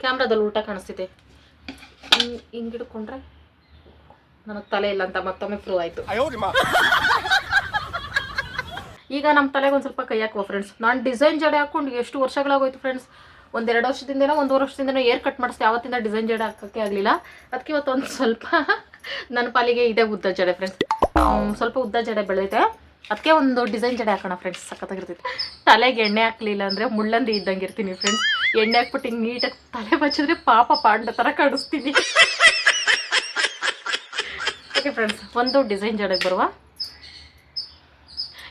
ಕ್ಯಾಮ್ರಾದಲ್ಲಿ ಉಲ್ಟಾ ಕಾಣಿಸ್ತೈತೆ ಹಿಂಗೆ ಹಿಂಗೆ ಹಿಡ್ಕೊಂಡ್ರೆ ನನಗೆ ತಲೆ ಇಲ್ಲ ಅಂತ ಮತ್ತೊಮ್ಮೆ ಪ್ರೂವ್ ಆಯಿತು. ಈಗ ನಮ್ಮ ತಲೆಗೆ ಒಂದು ಸ್ವಲ್ಪ ಕೈ ಹಾಕುವ ಫ್ರೆಂಡ್ಸ್ ನಾನು ಡಿಸೈನ್ ಜಡೆ ಹಾಕ್ಕೊಂಡು ಎಷ್ಟು ವರ್ಷಗಳಾಗೋಯ್ತು ಫ್ರೆಂಡ್ಸ್ ಒಂದೆರಡು ವರ್ಷದಿಂದನೋ, ಒಂದೂವರೆ ವರ್ಷದಿಂದನೋ ಏರ್ ಕಟ್ ಮಾಡಿಸ್ತೀವಿ ಯಾವತ್ತಿಂದ ಡಿಸೈನ್ ಜಡೆ ಹಾಕೋಕ್ಕೆ ಆಗಲಿಲ್ಲ. ಅದಕ್ಕೆ ಇವತ್ತು ಒಂದು ಸ್ವಲ್ಪ ನನ್ನ ಪಾಲಿಗೆ ಇದೆ ಉದ್ದ ಜಡೆ ಫ್ರೆಂಡ್ಸ್ ಸ್ವಲ್ಪ ಉದ್ದ ಜಡೆ ಬೆಳೆದಿದೆ. ಅದಕ್ಕೆ ಒಂದು ಡಿಸೈನ್ ಜಡೆ ಹಾಕೋಣ ಫ್ರೆಂಡ್ಸ್ ಸಖತ್ತಾಗಿರ್ತೈತೆ. ತಲೆಗೆ ಎಣ್ಣೆ ಹಾಕ್ಲಿಲ್ಲ ಅಂದರೆ ಮುಳ್ಳಂದಿ ಇದ್ದಂಗೆ ಇರ್ತೀನಿ ಫ್ರೆಂಡ್ಸ್ ಎಣ್ಣೆ ಹಾಕ್ಬಿಟ್ಟು ನೀಟಾಗಿ ತಲೆ ಬಚ್ಚಿದ್ರೆ ಪಾಪ ಪಾಂಡ ಥರ ಕಾಣಿಸ್ತೀನಿ. ಓಕೆ ಫ್ರೆಂಡ್ಸ್ ಒಂದು ಡಿಸೈನ್ ಜಡೆಗೆ ಬರುವ.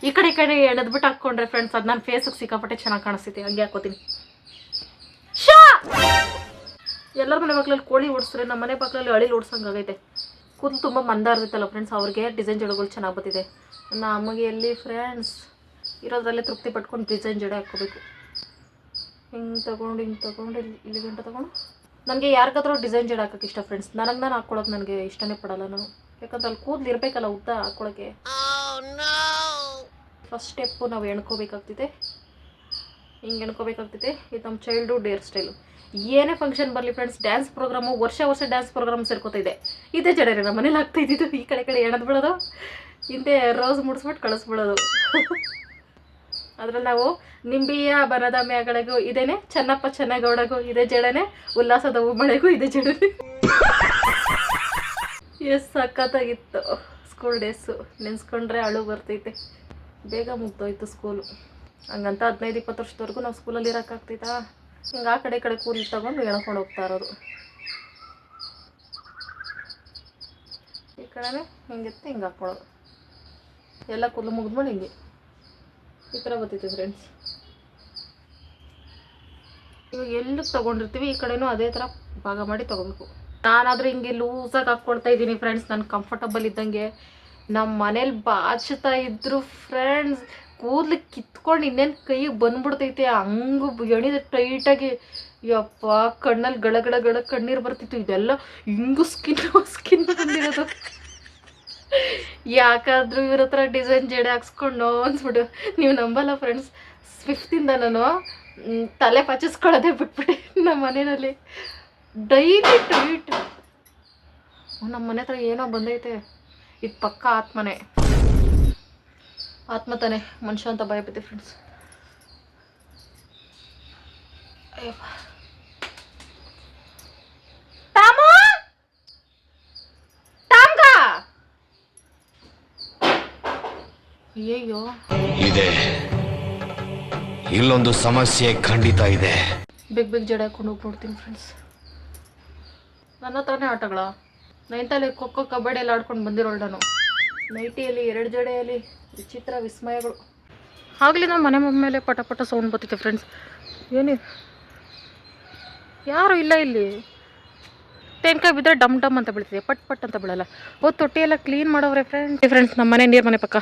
ಈ ಕಡೆ ಈ ಕಡೆ ಎಳೆದ್ಬಿಟ್ಟು ಹಾಕ್ಕೊಂಡ್ರೆ ಫ್ರೆಂಡ್ಸ್ ಅದು ನನ್ನ ಫೇಸಿಗೆ ಸಿಕ್ಕಾಪಟ್ಟೆ ಚೆನ್ನಾಗಿ ಕಾಣಿಸ್ತೈತಿ ಹಂಗೆ ಹಾಕೋತೀನಿ. ಎಲ್ಲರ ಮನೆ ಬಾಗ್ಲಲ್ಲಿ ಕೋಳಿ ಓಡಿಸ್ರೆ ನಮ್ಮ ಮನೆ ಬಾಗ್ಲಲ್ಲಿ ಅಳಿಲಿ ಓಡಿಸಂಗೆ ಆಗೈತೆ. ಕೂದಲು ತುಂಬ ಮಂದ ಇರ್ತೈತಲ್ಲ ಫ್ರೆಂಡ್ಸ್ ಅವ್ರಿಗೆ ಡಿಸೈನ್ ಜಡೆಗಳು ಚೆನ್ನಾಗಿ ಬರ್ತಿದೆ. ನಮಗೆ ಎಲ್ಲಿ ಫ್ರೆಂಡ್ಸ್ ಇರೋದ್ರಲ್ಲೇ ತೃಪ್ತಿ ಪಟ್ಕೊಂಡು ಡಿಸೈನ್ ಜಡೆ ಹಾಕ್ಕೋಬೇಕು. ಹಿಂಗೆ ತಗೊಂಡು ಹಿಂಗೆ ತಗೊಂಡು, ಇಲ್ಲಿ ಇಲ್ಲಿ ಗಂಟೆ ತಗೊಂಡು. ನನಗೆ ಯಾರಿಗಾದ್ರೂ ಡಿಸೈನ್ ಜಡೆ ಹಾಕೋಕೆ ಇಷ್ಟ ಫ್ರೆಂಡ್ಸ್ ನನಗೆ ನಾನು ಹಾಕ್ಕೊಳಕ್ಕೆ ನನಗೆ ಇಷ್ಟನೇ ಪಡಲ್ಲ ನಾನು. ಯಾಕಂದ್ರೆ ಅಲ್ಲಿ ಕೂದಲು ಇರಬೇಕಲ್ಲ ಉದ್ದ ಹಾಕ್ಕೊಳಕ್ಕೆ ಫಸ್ಟ್ ಸ್ಟೆಪ್ಪು ನಾವು ಎಣ್ಕೋಬೇಕಾಗ್ತಿದೆ. ಹಿಂಗೆ ಎಣ್ಕೋಬೇಕಾಗ್ತಿದೆ. ಇದು ನಮ್ಮ ಚೈಲ್ಡ್ಹುಡ್ ಹೇರ್ ಸ್ಟೈಲು ಏನೇ ಫಂಕ್ಷನ್ ಬರಲಿ ಫ್ರೆಂಡ್ಸ್ ಡ್ಯಾನ್ಸ್ ಪ್ರೋಗ್ರಾಮು ವರ್ಷ ವರ್ಷ ಡ್ಯಾನ್ಸ್ ಪ್ರೋಗ್ರಾಮ್ ಸೇರ್ಕೋತಾ ಇದೆ ಇದೇ ಜಡ ರೀ ನಮ್ಮ ಮನೇಲಿ ಆಗ್ತಾ ಇದ್ದಿದ್ದು. ಈ ಕಡೆ ಕಡೆ ಎಣದ್ ಬಿಡೋದು. ಹಿಂದೆ ರೋಸ್ ಮುಡಿಸ್ಬಿಟ್ಟು ಕಳಿಸ್ಬಿಡೋದು ಅದ್ರಲ್ಲಿ ನಾವು ನಿಂಬಿಯ ಬನದ ಮ್ಯಾಗಳಿಗೂ ಇದೇನೆ ಚೆನ್ನಪ್ಪ ಚೆನ್ನಗೌಡಗೂ, ಇದೇ ಜಡನೆ, ಉಲ್ಲಾಸದ ಮಳೆಗೂ ಇದೇ ಜಡ ಎಸ್, ಸಖತ್ತಾಗಿತ್ತು. ಸ್ಕೂಲ್ ಡೇಸು ನೆನ್ಸ್ಕೊಂಡ್ರೆ ಅಳು ಬರ್ತೈತೆ. ಬೇಗ ಮುಗ್ದೋಯ್ತು ಸ್ಕೂಲು ಹಂಗಂತ ಹದಿನೈದು, ಇಪ್ಪತ್ತು ವರ್ಷದವರೆಗೂ ನಾವು ಸ್ಕೂಲಲ್ಲಿ ಇರೋಕ್ಕಾಗ್ತೈತಾ ಹಿಂಗೆ ಆ ಕಡೆ ಕಡೆ ಕೂರಿ ತಗೊಂಡು ಎಳ್ಕೊಂಡು ಹೋಗ್ತಾ ಇರೋದು. ಈ ಕಡೆನೇ ಹಿಂಗಿತ್ತು ಹಿಂಗೆ ಹಾಕ್ಕೊಳ್ಳೋದು ಎಲ್ಲ ಕೂದಲು ಮುಗಿದ್ಮೇಲೆ ಹಿಂಗೆ. ಈ ಥರ ಬರ್ತೈತೆ ಫ್ರೆಂಡ್ಸ್ ಇವಾಗ ಎಲ್ಲಿಗೆ ತೊಗೊಂಡಿರ್ತೀವಿ, ಈ ಕಡೆನೂ ಅದೇ ಥರ ಭಾಗ ಮಾಡಿ ತೊಗೋಬೇಕು. ನಾನಾದರೂ ಹಿಂಗೆ ಲೂಸಾಗಿ ಹಾಕ್ಕೊಳ್ತಾ ಇದ್ದೀನಿ ಫ್ರೆಂಡ್ಸ್ ನಾನು ಕಂಫರ್ಟಬಲ್ ಇದ್ದಂಗೆ. ನಮ್ಮ ಮನೇಲಿ ಬಾಚ್ತಾ ಇದ್ರು ಫ್ರೆಂಡ್ಸ್ ಕೂದಲು ಕಿತ್ಕೊಂಡು ಇನ್ನೇನು ಕೈಗೆ ಬಂದ್ಬಿಡ್ತೈತೆ, ಹಂಗು ಎಣಿದ ಟೈಟಾಗಿ ಯಪ್ಪ ಕಣ್ಣಲ್ಲಿ ಗಳಗಳ ಗಳ ಕಣ್ಣೀರು ಬರ್ತಿತ್ತು. ಇದೆಲ್ಲ ಹಿಂಗು ಸ್ಕಿನ್ ಸ್ಕಿನ್ ಬಂದಿರೋದು. ಯಾಕಾದರೂ ಇವ್ರ ಹತ್ರ ಡಿಸೈನ್ ಜಡೆ ಹಾಕ್ಸ್ಕೊಂಡು ಅನ್ಸ್ಬಿಟ್ಟು ನೀವು ನಂಬಲ್ಲ ಫ್ರೆಂಡ್ಸ್ ಫಿಫ್ತಿಂದ ನಾನು ತಲೆ ಪಚಿಸ್ಕೊಳ್ಳೋದೇ ಬಿಟ್ಬಿಟ್ಟೆ ನಮ್ಮ ಮನೆಯಲ್ಲಿ. ಡೈಲಿ ಟೈಟ್ ನಮ್ಮ ಮನೆ ಹತ್ರ ಏನೋ ಬಂದೈತೆ. ಇದು ಪಕ್ಕ ಆತ್ಮನೇ. ಆತ್ಮ ತಾನೆ ಮನುಷ್ಯ ಅಂತ ಭಯ ಬಿದ್ದೆ ಫ್ರೆಂಡ್ಸ್ ಅಯ್ಯಪ್ಪ ಅಯ್ಯಯ್ಯೋ. ಇದೆ. ಇಲ್ಲೊಂದು ಸಮಸ್ಯೆ ಖಂಡಿತ ಇದೆ. ಬಿಗ್ ಬಿಗ್ ಜಡೆ ಹಾಕೊಂಡು ಹೋಗಿ ನೋಡ್ತೀನಿ ಫ್ರೆಂಡ್ಸ್ ನನ್ನ ತಾನೇ ಆಟಗಳ. ನೈನ್ತಲ್ಲಿ ಖೋಖೋ ಕಬಡ್ಡಿ ಎಲ್ಲ ಆಡ್ಕೊಂಡು ಬಂದಿರೋಳು ನಾನು. ನೈಟಿಯಲ್ಲಿ ಎರಡು ಜಡೆಯಲ್ಲಿ ವಿಚಿತ್ರ ವಿಸ್ಮಯಗಳು. ಆಗಲಿ ನಮ್ಮ ಮನೆ ಮೇಲೆ ಪಟ ಪಟ ಸೌಂಡ್ ಬರ್ತಿತ್ತು ಫ್ರೆಂಡ್ಸ್ ಏನಿ? ಯಾರು ಇಲ್ಲ ಇಲ್ಲಿ. ತೆಂಕಾಯಿ ಬಿದ್ದರೆ ಡಮ್ ಡಮ್ ಅಂತ ಬೀಳ್ತಿದೆ ಪಟ್ ಪಟ್ ಅಂತ ಬೀಳಲ್ಲ. ಓ ತೊಟ್ಟಿ ಎಲ್ಲ ಕ್ಲೀನ್ ಮಾಡೋವ್ರೆ ಫ್ರೆಂಡ್ಸ್ ಫ್ರೆಂಡ್ಸ್ ನಮ್ಮ ಮನೆ ನೀರು ಮನೆ ಪಕ್ಕ.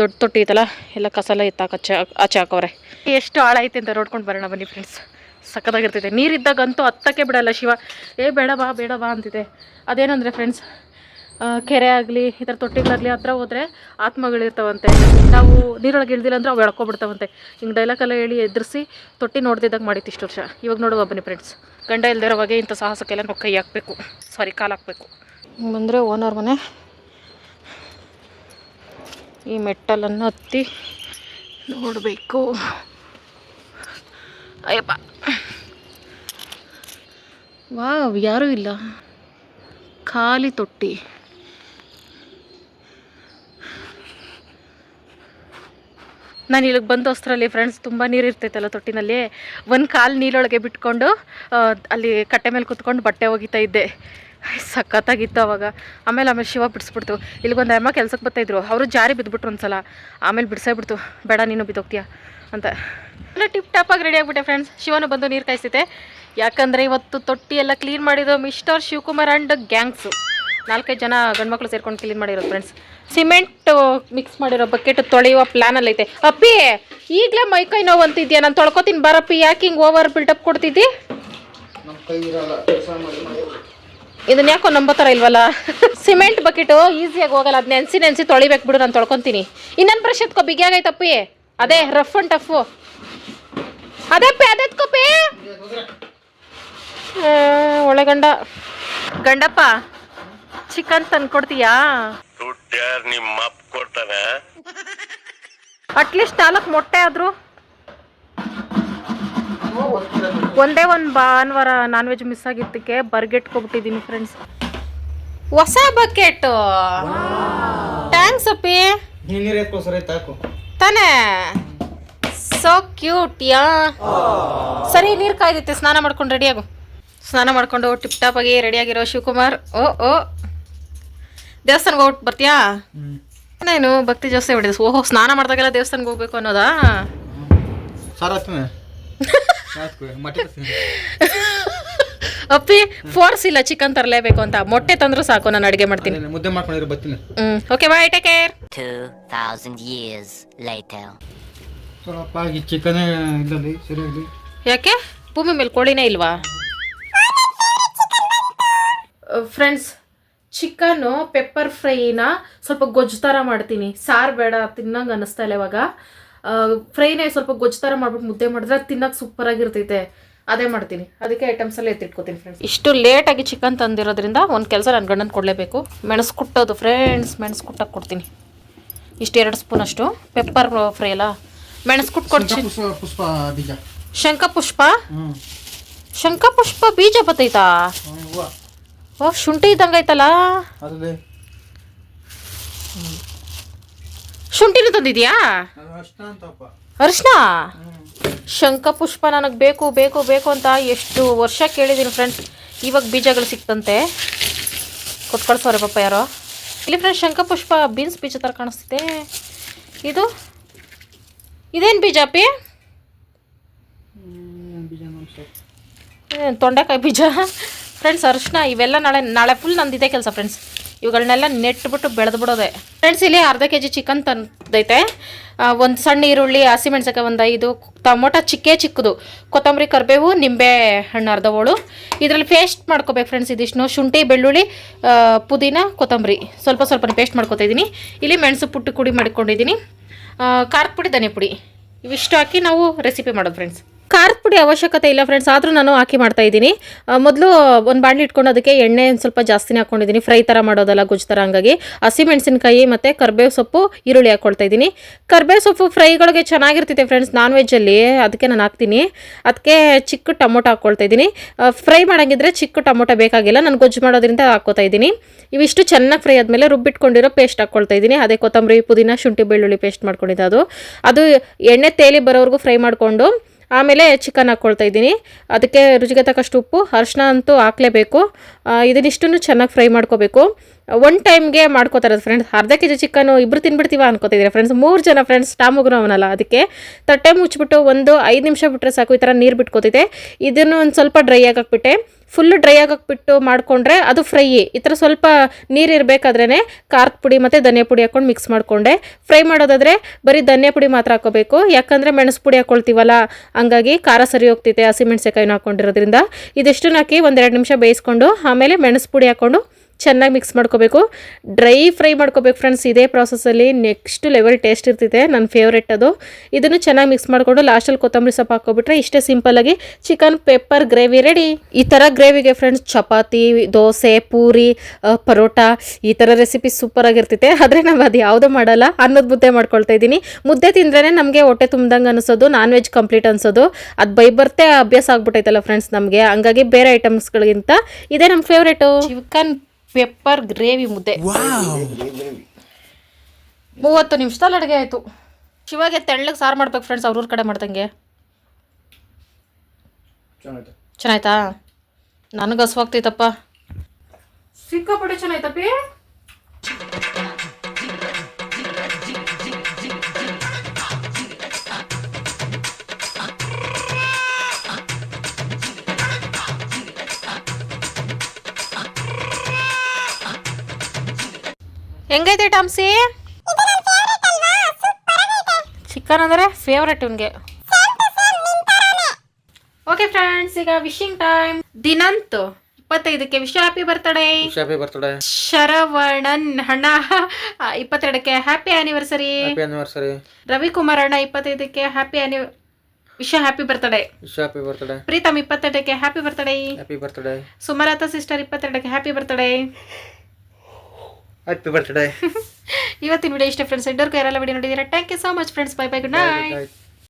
ದೊಡ್ಡ ತೊಟ್ಟಿ ಐತಲ್ಲ ಎಲ್ಲ ಕಸ ಎಲ್ಲ ಎತ್ತಾಕ ಆಚೆ ಆಚೆ ಹಾಕವ್ರೆ. ಎಷ್ಟು ಆಳ ಐತೆ ಅಂತ ನೋಡ್ಕೊಂಡು ಬರೋಣ ಬನ್ನಿ ಫ್ರೆಂಡ್ಸ್ ಸಕ್ಕತ್ತಾಗಿರ್ತೈತೆ ನೀರಿದ್ದಾಗಂತೂ ಹತ್ತಕ್ಕೆ ಬಿಡಲ್ಲ ಶಿವ. ಏ ಬೇಡ ಬಾ ಬೇಡ ಬಾ ಅಂತಿದೆ. ಅದೇನಂದರೆ ಫ್ರೆಂಡ್ಸ್ ಕೆರೆ ಆಗಲಿ, ಈ ಥರ ತೊಟ್ಟಿಗಳಾಗಲಿ ಹತ್ರ ಹೋದರೆ ಆತ್ಮಗಳಿರ್ತಾವಂತೆ. ನಾವು ನೀರೊಳಗೆ ಇಳ್ದಿಲ್ಲ ಅಂದ್ರೆ ಅವು ಎಳ್ಕೊಬಿಡ್ತಾವಂತೆ. ಹಿಂಗೆ ಡೈಲಾಗೆಲ್ಲ ಹೇಳಿ ಎದುರಿಸಿ ತೊಟ್ಟಿ ನೋಡ್ದಿದ್ದಾಗ ಮಾಡಿತ್ತು ಇಷ್ಟು ವರ್ಷ. ಇವಾಗ ನೋಡುವ ಬನ್ನಿ ಫ್ರೆಂಡ್ಸ್ ಗಂಡ ಇಲ್ದಿರೋವಾಗೆ ಇಂಥ ಸಾಹಸಕ್ಕೆಲ್ಲ ನಾವು ಕೈ ಹಾಕಬೇಕು. ಸಾರಿ ಕಾಲು ಹಾಕಬೇಕು. ಬಂದರೆ ಓನರ್ ಮನೆ. ಈ ಮೆಟ್ಟಲನ್ನು ಹತ್ತಿ ನೋಡಬೇಕು. ಅಯ್ಯಪ್ಪ. ವಾವ್, ಯಾರೂ ಇಲ್ಲ. ಖಾಲಿ ತೊಟ್ಟಿ. ನಾನು ಇಲ್ಲಿಗೆ ಬಂದು ಅಷ್ಟರಲ್ಲಿ ಫ್ರೆಂಡ್ಸ್ ತುಂಬ ನೀರು ಇರ್ತೈತಲ್ಲ ತೊಟ್ಟಿನಲ್ಲಿ, ಒಂದು ಕಾಲು ನೀರೊಳಗೆ ಬಿಟ್ಕೊಂಡು ಅಲ್ಲಿ ಕಟ್ಟೆ ಮೇಲೆ ಕುತ್ಕೊಂಡು ಬಟ್ಟೆ ಒಗಿತಾ ಇದ್ದೆ. ಸಖತ್ತಾಗಿತ್ತು ಅವಾಗ. ಆಮೇಲೆ ಆಮೇಲೆ ಶಿವ ಬಿಡಿಸ್ಬಿಡ್ತು. ಇಲ್ಲಿಗೊಂದು ಅಮ್ಮ ಕೆಲ್ಸಕ್ಕೆ ಬರ್ತಾಯಿದ್ರು ಅವರು ಜಾರಿ ಬಿದ್ದುಬಿಟ್ರು ಒಂದ್ಸಲ. ಆಮೇಲೆ ಬಿಡಿಸೇ ಬಿಡ್ತು. ಬೇಡ, ನೀನು ಬಿದ್ದೋಗ್ತೀಯ? ಅಂತ. ಎಲ್ಲ ಟಿಪ್ ಟಾಪಾಗಿ ರೆಡಿ ಆಗಿಬಿಟ್ಟೆ ಫ್ರೆಂಡ್ಸ್ ಶಿವನು ಬಂದು ನೀರು ಕಾಯಿಸ್ತೈತೆ ಯಾಕಂದರೆ ಇವತ್ತು ತೊಟ್ಟಿ ಎಲ್ಲ ಕ್ಲೀನ್ ಮಾಡಿದ್ದು ಮಿಸ್ಟರ್ ಶಿವಕುಮಾರ್ ಆ್ಯಂಡ್ ಗ್ಯಾಂಗ್ಸು ನಾಲ್ಕೈದು ಜನ ಗಂಡ್ಮಕ್ಳು ಸೇರ್ಕೊಂಡು ಕ್ಲೀನ್ ಮಾಡಿರೋದು ಫ್ರೆಂಡ್ಸ್ ಸಿಮೆಂಟ್ ಮಿಕ್ಸ್ ಮಾಡಿರೋ ಬಕೆಟ್ ತೊಳೆಯುವ ಪ್ಲ್ಯಾನಲ್ಲಿ ಐತೆ. ಅಪ್ಪಿ ಈಗಲೇ ಮೈ ಕೈ ನೋವು ಅಂತಿದ್ಯಾ? ನಾನು ತೊಳ್ಕೊತೀನಿ ಬರಪ್ಪಿ ಯಾಕೆ ಹಿಂಗೆ ಓವರ್ ಬಿಲ್ಡಪ್ ಕೊಡ್ತಿದ್ದಿ? ಇದನ್ನ ಯಾಕೋ ನಂಬೋ ಥರ ಇಲ್ವಲ್ಲ? ಸಿಮೆಂಟ್ ಬಕೆಟು ಈಸಿಯಾಗಿ ಹೋಗಲ್ಲ. ಅದು ನೆನ್ಸಿ ನೆನೆಸಿ ತೊಳಿಬೇಕು ಬಿಡು, ನಾನು ತೊಳ್ಕೊತೀನಿ. ಇನ್ನೊಂದು ಬ್ರಷ್ ಎತ್ಕೋ ಬಿಗಿಯಾಗೈತಪ್ಪಿ ಅದೇ ರಫ್ ಅಂಡ್ ಟಫು ಅದೇ ಪಿ ಒಳ್ಳೆ ಗಂಡ ಗಂಡಪ್ಪ ಚಿಕನ್ ತಂದ್ಕೊಡ್ತೀಯಾ? ಕೊಡ್ತೀಯಾ ಯಾರು ನಿಮ್ಮ ಅಪ್ಪ ಕೊಡ್ತಾನೆ? ಅಟ್ಲೀಸ್ಟ್ ನಾಲ್ಕು ಮೊಟ್ಟೆ ಆದ್ರು. ಒಂದೇ ಒಂದು ಭಾನುವಾರ ನಾನ್ ವೆಜ್ ಮಿಸ್ ಆಗಿದ್ದಕ್ಕೆ ಬರ್ಗೆಟ್ಕೊಬಿಟ್ಟಿದ್ದೀನಿ ಫ್ರೆಂಡ್ಸ್ ಹೊಸ ಬಕೆಟ್ ಥ್ಯಾಂಕ್ಸ್ ಅಪ್ಪಿ. ತಾನೇ. So cute yeah. ಸರಿ ನೀರು ಕಾಯ್ದೈತೆ ಸ್ನಾನ ಮಾಡ್ಕೊಂಡು ರೆಡಿ ಆಗು. ಸ್ನಾನ ಮಾಡ್ಕೊಂಡು ಟಿಪ್ ಟಾಪ್ ಆಗಿ ರೆಡಿ ಆಗಿರೋ ಶಿವಕುಮಾರ್. ಓ ಓ. ದೇವಸ್ಥಾನಕ್ಕೆ ಹೋಗ್ಬಿಟ್ಟು ಬರ್ತೀಯಾ? ನಾನು ಭಕ್ತಿ ಜಾಸ್ತಿ ಹೊಡಿದ. ಓಹೋ ಸ್ನಾನ ಮಾಡಿದಾಗೆಲ್ಲ ದೇವಸ್ಥಾನಕ್ಕೆ ಹೋಗ್ಬೇಕು ಅನ್ನೋದಾ? ಅಪ್ಪಿ ಫೋರ್ಸ್ ಇಲ್ಲ ಚಿಕನ್ ತರಲೇಬೇಕು ಅಂತ. ಮೊಟ್ಟೆ ತಂದ್ರು ಸಾಕು ನಾನು ಅಡುಗೆ ಮಾಡ್ತೀನಿ. ಮುದ್ದೆ ಮಾಡ್ಕೊಂಡಿರೋ ಬರ್ತೀನಿ. ಹ್ಮ್ okay bye take care 2000 years later. ಸ್ವಲ್ಪ ಈ ಚಿಕನ್ ಇದ್ದಲ್ಲಿ ಸರಿಯಾಗಿ ಯಾಕೆ? ಭೂಮಿ ಮೇಲೆ ಕೋಳಿನೇ ಇಲ್ವಾ? ಫ್ರೆಂಡ್ಸ್ ಚಿಕನ್ನು ಪೆಪ್ಪರ್ ಫ್ರೈನ ಸ್ವಲ್ಪ ಗೊಜ್ಜು ಥರ ಮಾಡ್ತೀನಿ. ಸಾರು ಬೇಡ ತಿನ್ನಂಗೆ ಅನ್ನಿಸ್ತಾ ಇಲ್ಲ ಇವಾಗ. ಫ್ರೈನೇ ಸ್ವಲ್ಪ ಗೊಜ್ಜು ಥರ ಮಾಡ್ಬಿಟ್ಟು ಮುದ್ದೆ ಮಾಡಿದ್ರೆ ತಿನ್ನಕ್ಕೆ ಸೂಪರಾಗಿರ್ತೈತೆ ಅದೇ ಮಾಡ್ತೀನಿ. ಅದಕ್ಕೆ ಐಟಮ್ಸ್ ಎಲ್ಲ ಎತ್ತಿಟ್ಕೋತೀನಿ ಫ್ರೆಂಡ್ಸ್ ಇಷ್ಟು ಲೇಟಾಗಿ ಚಿಕನ್ ತಂದಿರೋದ್ರಿಂದ ಒಂದು ಕೆಲಸ ನನ್ನ ಗಂಡನ ಕೊಡಲೇಬೇಕು. ಮೆಣಸು ಕುಟ್ಟೋದು ಫ್ರೆಂಡ್ಸ್ ಮೆಣಸು ಕುಟ್ಟಕ್ಕೆ ಕೊಡ್ತೀನಿ. ಇಷ್ಟು ಎರಡು ಸ್ಪೂನ್ ಅಷ್ಟು. ಪೆಪ್ಪರ್ ಫ್ರೈ ಅಲ್ಲ? ಮೆಣಸು ಕುಟ್ಟು ಕೊಡ್ತೀನಿ ಪುಷ್ಪ ಪುಷ್ಪ ಬೀಜ. ಶಂಖಪುಷ್ಪ ಶಂಖಪುಷ್ಪ ಬೀಜ ಬತ್ತೈತಾ? ಓ ಶುಂಠಿ ಇದ್ದಂಗೆ ಐತಲ್ಲ ಅದ್ರಲ್ಲಿ. ಶುಂಠಿನೂ ತಂದಿದ್ಯಾ? ಅರ್ಶನ ಶಂಖಪುಷ್ಪ ನನಗೆ ಬೇಕು ಬೇಕು ಬೇಕು ಅಂತ ಎಷ್ಟು ವರ್ಷ ಕೇಳಿದ್ದೀನಿ ಫ್ರೆಂಡ್ಸ್ ಇವಾಗ ಬೀಜಗಳು ಸಿಕ್ತಂತೆ. ಕೊಟ್ಟು ಕಳ್ಸೋರೆ ಪಾಪ ಯಾರೋ. ಇಲ್ಲಿ ಫ್ರೆಂಡ್ಸ್ ಶಂಖಪುಷ್ಪ ಬೀನ್ಸ್ ಬೀಜ ಥರ ಕಾಣಿಸ್ತಿದೆ. ಇದು? ಇದೇನು ಬೀಜ ಅಪ್ಪಿ? ತೊಂಡೆಕಾಯಿ ಬೀಜ? ಫ್ರೆಂಡ್ಸ್ ಅರಿಶಿನ, ಇವೆಲ್ಲ ನಾಳೆ ನಾಳೆ ಫುಲ್ ನಂದಿದೆ ಕೆಲಸ ಫ್ರೆಂಡ್ಸ್ ಇವುಗಳನ್ನೆಲ್ಲ ನೆಟ್ಬಿಟ್ಟು ಬೆಳೆದು ಬಿಡೋದೆ ಫ್ರೆಂಡ್ಸ್ ಇಲ್ಲಿ ಅರ್ಧ ಕೆ ಜಿ ಚಿಕನ್ ತಂದೈತೆ ಒಂದು ಸಣ್ಣ ಈರುಳ್ಳಿ ಹಸಿಮೆಣ್ಸಕಾಯಿ ಒಂದು ಐದು, ಟೊಮೊಟೊ ಚಿಕ್ಕೇ ಚಿಕ್ಕದು. ಕೊತ್ತಂಬರಿ, ಕರಿಬೇವು, ನಿಂಬೆ ಹಣ್ಣು ಅರ್ಧವಳು ಇದರಲ್ಲಿ ಪೇಸ್ಟ್ ಮಾಡ್ಕೋಬೇಕು ಫ್ರೆಂಡ್ಸ್ ಇದಿಷ್ಟು ಶುಂಠಿ, ಬೆಳ್ಳುಳ್ಳಿ ಪುದೀನ, ಕೊತ್ತಂಬರಿ. ಸ್ವಲ್ಪ ಸ್ವಲ್ಪ ಪೇಸ್ಟ್ ಮಾಡ್ಕೊತಾ ಇದ್ದೀನಿ. ಇಲ್ಲಿ ಮೆಣಸು ಪುಟ್ಟು ಕುಡಿ ಮಾಡಿಕೊಂಡಿದ್ದೀನಿ. ಖಾರದ ಪುಡಿ, ಧನಿಯಾ ಪುಡಿ. ಇವಿಷ್ಟು ಹಾಕಿ ನಾವು ರೆಸಿಪಿ ಮಾಡೋದು ಫ್ರೆಂಡ್ಸ್ ಖಾರದ ಪುಡಿ ಅವಶ್ಯಕತೆ ಇಲ್ಲ ಫ್ರೆಂಡ್ಸ್ ಆದರೂ ನಾನು ಹಾಕಿ ಮಾಡ್ತಾ ಇದ್ದೀನಿ. ಮೊದಲು ಒಂದು ಬಾಣಲಿ ಇಟ್ಕೊಂಡು ಅದಕ್ಕೆ ಎಣ್ಣೆ ಒಂದು ಸ್ವಲ್ಪ ಜಾಸ್ತಿನೇ ಹಾಕ್ಕೊಂಡಿದ್ದೀನಿ ಫ್ರೈ ಥರ ಮಾಡೋದಲ್ಲ ಗುಜ್ ಥರ ಹಂಗಾಗಿ. ಹಸಿಮೆಣಸಿನ್ಕಾಯಿ ಮತ್ತು ಕರ್ಬೇವು ಸೊಪ್ಪು, ಈರುಳ್ಳಿ ಹಾಕ್ಕೊಳ್ತಾ ಇದ್ದೀನಿ. ಕರ್ಬೇವು ಸೊಪ್ಪು ಫ್ರೈಗಳಿಗೆ ಚೆನ್ನಾಗಿರ್ತೈತೆ ಫ್ರೆಂಡ್ಸ್ ನಾನ್ ವೆಜ್ಜಲ್ಲಿ ಅದಕ್ಕೆ ನಾನು ಹಾಕ್ತೀನಿ. ಅದಕ್ಕೆ ಚಿಕ್ಕ ಟೊಮೊಟೊ ಹಾಕ್ಕೊಳ್ತಾ ಇದ್ದೀನಿ. ಫ್ರೈ ಮಾಡೋಂಗಿದ್ರೆ ಚಿಕ್ಕ ಟೊಮೊಟೊ ಬೇಕಾಗಿಲ್ಲ. ನಾನು ಗೊಜ್ಜು ಮಾಡೋದ್ರಿಂದ ಹಾಕ್ಕೋತಾ ಇದ್ದೀನಿ. ಇವಿಷ್ಟು ಚೆನ್ನಾಗಿ ಫ್ರೈ ಆದಮೇಲೆ ರುಬ್ಬಿಟ್ಕೊಂಡಿರೋ ಪೇಸ್ಟ್ ಹಾಕ್ಕೊಳ್ತಾ ಇದ್ದೀನಿ. ಅದೇ ಕೊತ್ತಂಬರಿ, ಪುದೀನ, ಶುಂಠಿ, ಬೆಳ್ಳುಳ್ಳಿ ಪೇಸ್ಟ್ ಮಾಡ್ಕೊಂಡಿದ್ದು ಅದು ಅದು ಎಣ್ಣೆ ತೇಲಿ ಬರೋವರೆಗೂ ಫ್ರೈ ಮಾಡಿಕೊಂಡು ಆಮೇಲೆ ಚಿಕನ್ ಹಾಕ್ಕೊಳ್ತಾ ಇದ್ದೀನಿ. ಅದಕ್ಕೆ ರುಚಿಗೆ ತಕ್ಕಷ್ಟು ಉಪ್ಪು ಅರಿಶಿನ ಅಂತೂ ಹಾಕಲೇಬೇಕು. ಇದನ್ನಿಷ್ಟನ್ನು ಚೆನ್ನಾಗಿ ಫ್ರೈ ಮಾಡ್ಕೋಬೇಕು. ಒನ್ ಟೈಮ್ಗೆ ಮಾಡ್ಕೋತಾರೆ ಫ್ರೆಂಡ್ಸ್ ಅರ್ಧ ಕೆ ಜಿ ಚಿಕನ್ನು ಇಬ್ಬರು ತಿನ್ಬಿಡ್ತೀವ ಅನ್ಕೋತಿದ್ದೀರಾ ಫ್ರೆಂಡ್ಸ್ ಮೂರು ಜನ ಫ್ರೆಂಡ್ಸ್ ಟಾಮುಗ್ನು ಅವನಲ್ಲ ಅದಕ್ಕೆ. ತಟ್ಟೆ ಮುಚ್ಚಿಬಿಟ್ಟು ಒಂದು ಐದು ನಿಮಿಷ ಬಿಟ್ಟರೆ ಸಾಕು, ಈ ಥರ ನೀರು ಬಿಟ್ಕೋತಿದ್ದೆ ಇದನ್ನು ಒಂದು ಸ್ವಲ್ಪ ಡ್ರೈ ಆಗಾಕ್ಬಿಟ್ಟೆ. ಫುಲ್ಲು ಡ್ರೈ ಆಗಕ್ಬಿಟ್ಟು ಮಾಡಿಕೊಂಡ್ರೆ ಅದು ಫ್ರೈ ಈ ಥರ ಸ್ವಲ್ಪ ನೀರು ಇರಬೇಕಾದ್ರೇ ಖಾರದ ಪುಡಿ ಮತ್ತು ಧನಿಯಾ ಪುಡಿ ಹಾಕ್ಕೊಂಡು ಮಿಕ್ಸ್ ಮಾಡಿಕೊಂಡೆ. ಫ್ರೈ ಮಾಡೋದಾದರೆ ಬರೀ ಧನಿಯಾ ಪುಡಿ ಮಾತ್ರ ಹಾಕೋಬೇಕು ಯಾಕಂದರೆ ಮೆಣಸು ಪುಡಿ ಹಾಕ್ಕೊಳ್ತೀವಲ್ಲ ಹಂಗಾಗಿ ಖಾರ ಸರಿ ಹೋಗ್ತೈತೆ ಹಸಿಮೆಣ್ಸಿಕಾಯಿನ ಹಾಕ್ಕೊಂಡಿರೋದ್ರಿಂದ ಇದೆಷ್ಟನ್ನು ಹಾಕಿ ಒಂದೆರಡು ನಿಮಿಷ ಬೇಯಿಸ್ಕೊಂಡು, ಆಮೇಲೆ ಮೆಣಸು ಪುಡಿ ಹಾಕ್ಕೊಂಡು ಚೆನ್ನಾಗಿ ಮಿಕ್ಸ್ ಮಾಡ್ಕೋಬೇಕು. ಡ್ರೈ ಫ್ರೈ ಮಾಡ್ಕೋಬೇಕು ಫ್ರೆಂಡ್ಸ್ ಇದೇ ಪ್ರಾಸೆಸಲ್ಲಿ ನೆಕ್ಸ್ಟ್ ಲೆವೆಲ್ ಟೇಸ್ಟ್ ಇರ್ತಿದೆ ನನ್ನ ಫೇವ್ರೆಟ್ ಅದು. ಇದನ್ನು ಚೆನ್ನಾಗಿ ಮಿಕ್ಸ್ ಮಾಡಿಕೊಂಡು ಲಾಸ್ಟಲ್ಲಿ ಕೊತ್ತಂಬರಿ ಸೊಪ್ಪು ಹಾಕೋಬಿಟ್ರೆ ಇಷ್ಟೇ ಸಿಂಪಲ್ಲಾಗಿ ಚಿಕನ್ ಪೆಪ್ಪರ್ ಗ್ರೇವಿ ರೆಡಿ ಈ ಥರ ಗ್ರೇವಿಗೆ ಫ್ರೆಂಡ್ಸ್ ಚಪಾತಿ, ದೋಸೆ, ಪೂರಿ ಪರೋಟ, ಈ ಥರ ರೆಸಿಪಿ ಸೂಪರ್ ಆಗಿರ್ತೈತೆ. ಆದರೆ ನಾವು ಅದು ಯಾವುದೂ ಮಾಡಲ್ಲ, ಅನ್ನದ ಮುದ್ದೆ ಮಾಡ್ಕೊಳ್ತಾ ಇದ್ದೀನಿ. ಮುದ್ದೆ ತಿಂದ್ರೇ ನಮಗೆ ಹೊಟ್ಟೆ ತುಂಬ್ದಂಗೆ ಅನಿಸೋದು ನಾನ್ ವೆಜ್ ಕಂಪ್ಲೀಟ್ ಅನ್ಸೋದು. ಅದು ಬೈ ಬರ್ತೆ ಅಭ್ಯಾಸ ಆಗ್ಬಿಟ್ಟೈತಲ್ಲ ಫ್ರೆಂಡ್ಸ್ ನಮಗೆ. ಹಂಗಾಗಿ ಬೇರೆ ಐಟಮ್ಸ್ಗಳಿಗಿಂತ ಇದೇ ನಮ್ಮ ಫೇವ್ರೇಟು ಚಿಕನ್ ಪೆಪ್ಪರ್ ಗ್ರೇವಿ ಮುದ್ದೆ. ಮೂವತ್ತು ನಿಮಿಷದಲ್ಲಿ ಅಡುಗೆ ಆಯಿತು. ಶಿವಾಗೆ ತೆಳ್ಳಗೆ ಸಾರು ಮಾಡ್ಬೇಕು ಫ್ರೆಂಡ್ಸ್ ಅವ್ರವ್ರ ಕಡೆ ಮಾಡ್ದಂಗೆ. ಚೆನ್ನಾಯ್ತಾ? ನನಗೆ ಹಸುವಾಗ್ತೈತಪ್ಪ. ಸಿಕ್ಕಾಪಟ್ಟೆ ಚೆನ್ನಾಯ್ತಪ್ಪಿ? ಹೆಂಗೈತೆ ಟಾಮ್ಸಿ? ಚಿಕನ್ ಅಂದರೆ ಫೇವ್ರೆಟ್ ಇವನಿಗೆ. ಓಕೆ ಫ್ರೆಂಡ್ಸ್ ಈಗ ವಿಶಿಂಗ್ ಟೈಮ್ ದಿನಂತು ಇಪ್ಪತ್ತೈದಕ್ಕೆ wish happy birthday happy birthday Saravanan ಅಣ್ಣ ಇಪ್ಪತ್ತೆರಡಕ್ಕೆ happy anniversary happy anniversary Ravikumar ಅಣ್ಣ ಇಪ್ಪತ್ತೈದಕ್ಕೆ ಹ್ಯಾಪಿ ಆನಿ wish happy birthday wish happy birthday Pritam ಇಪ್ಪತ್ತೆರಡಕ್ಕೆ happy birthday happy birthday Sumalatha sister ಇಪ್ಪತ್ತೆರಡಕ್ಕೆ happy birthday happy birthday ಇವತ್ತಿನ video ಇಷ್ಟ friends ಎಂಡರ್ಗೂ ಯಾರೆಲ್ಲ video ನೋಡಿದ್ದೀರಾ thank you so much friends bye bye good night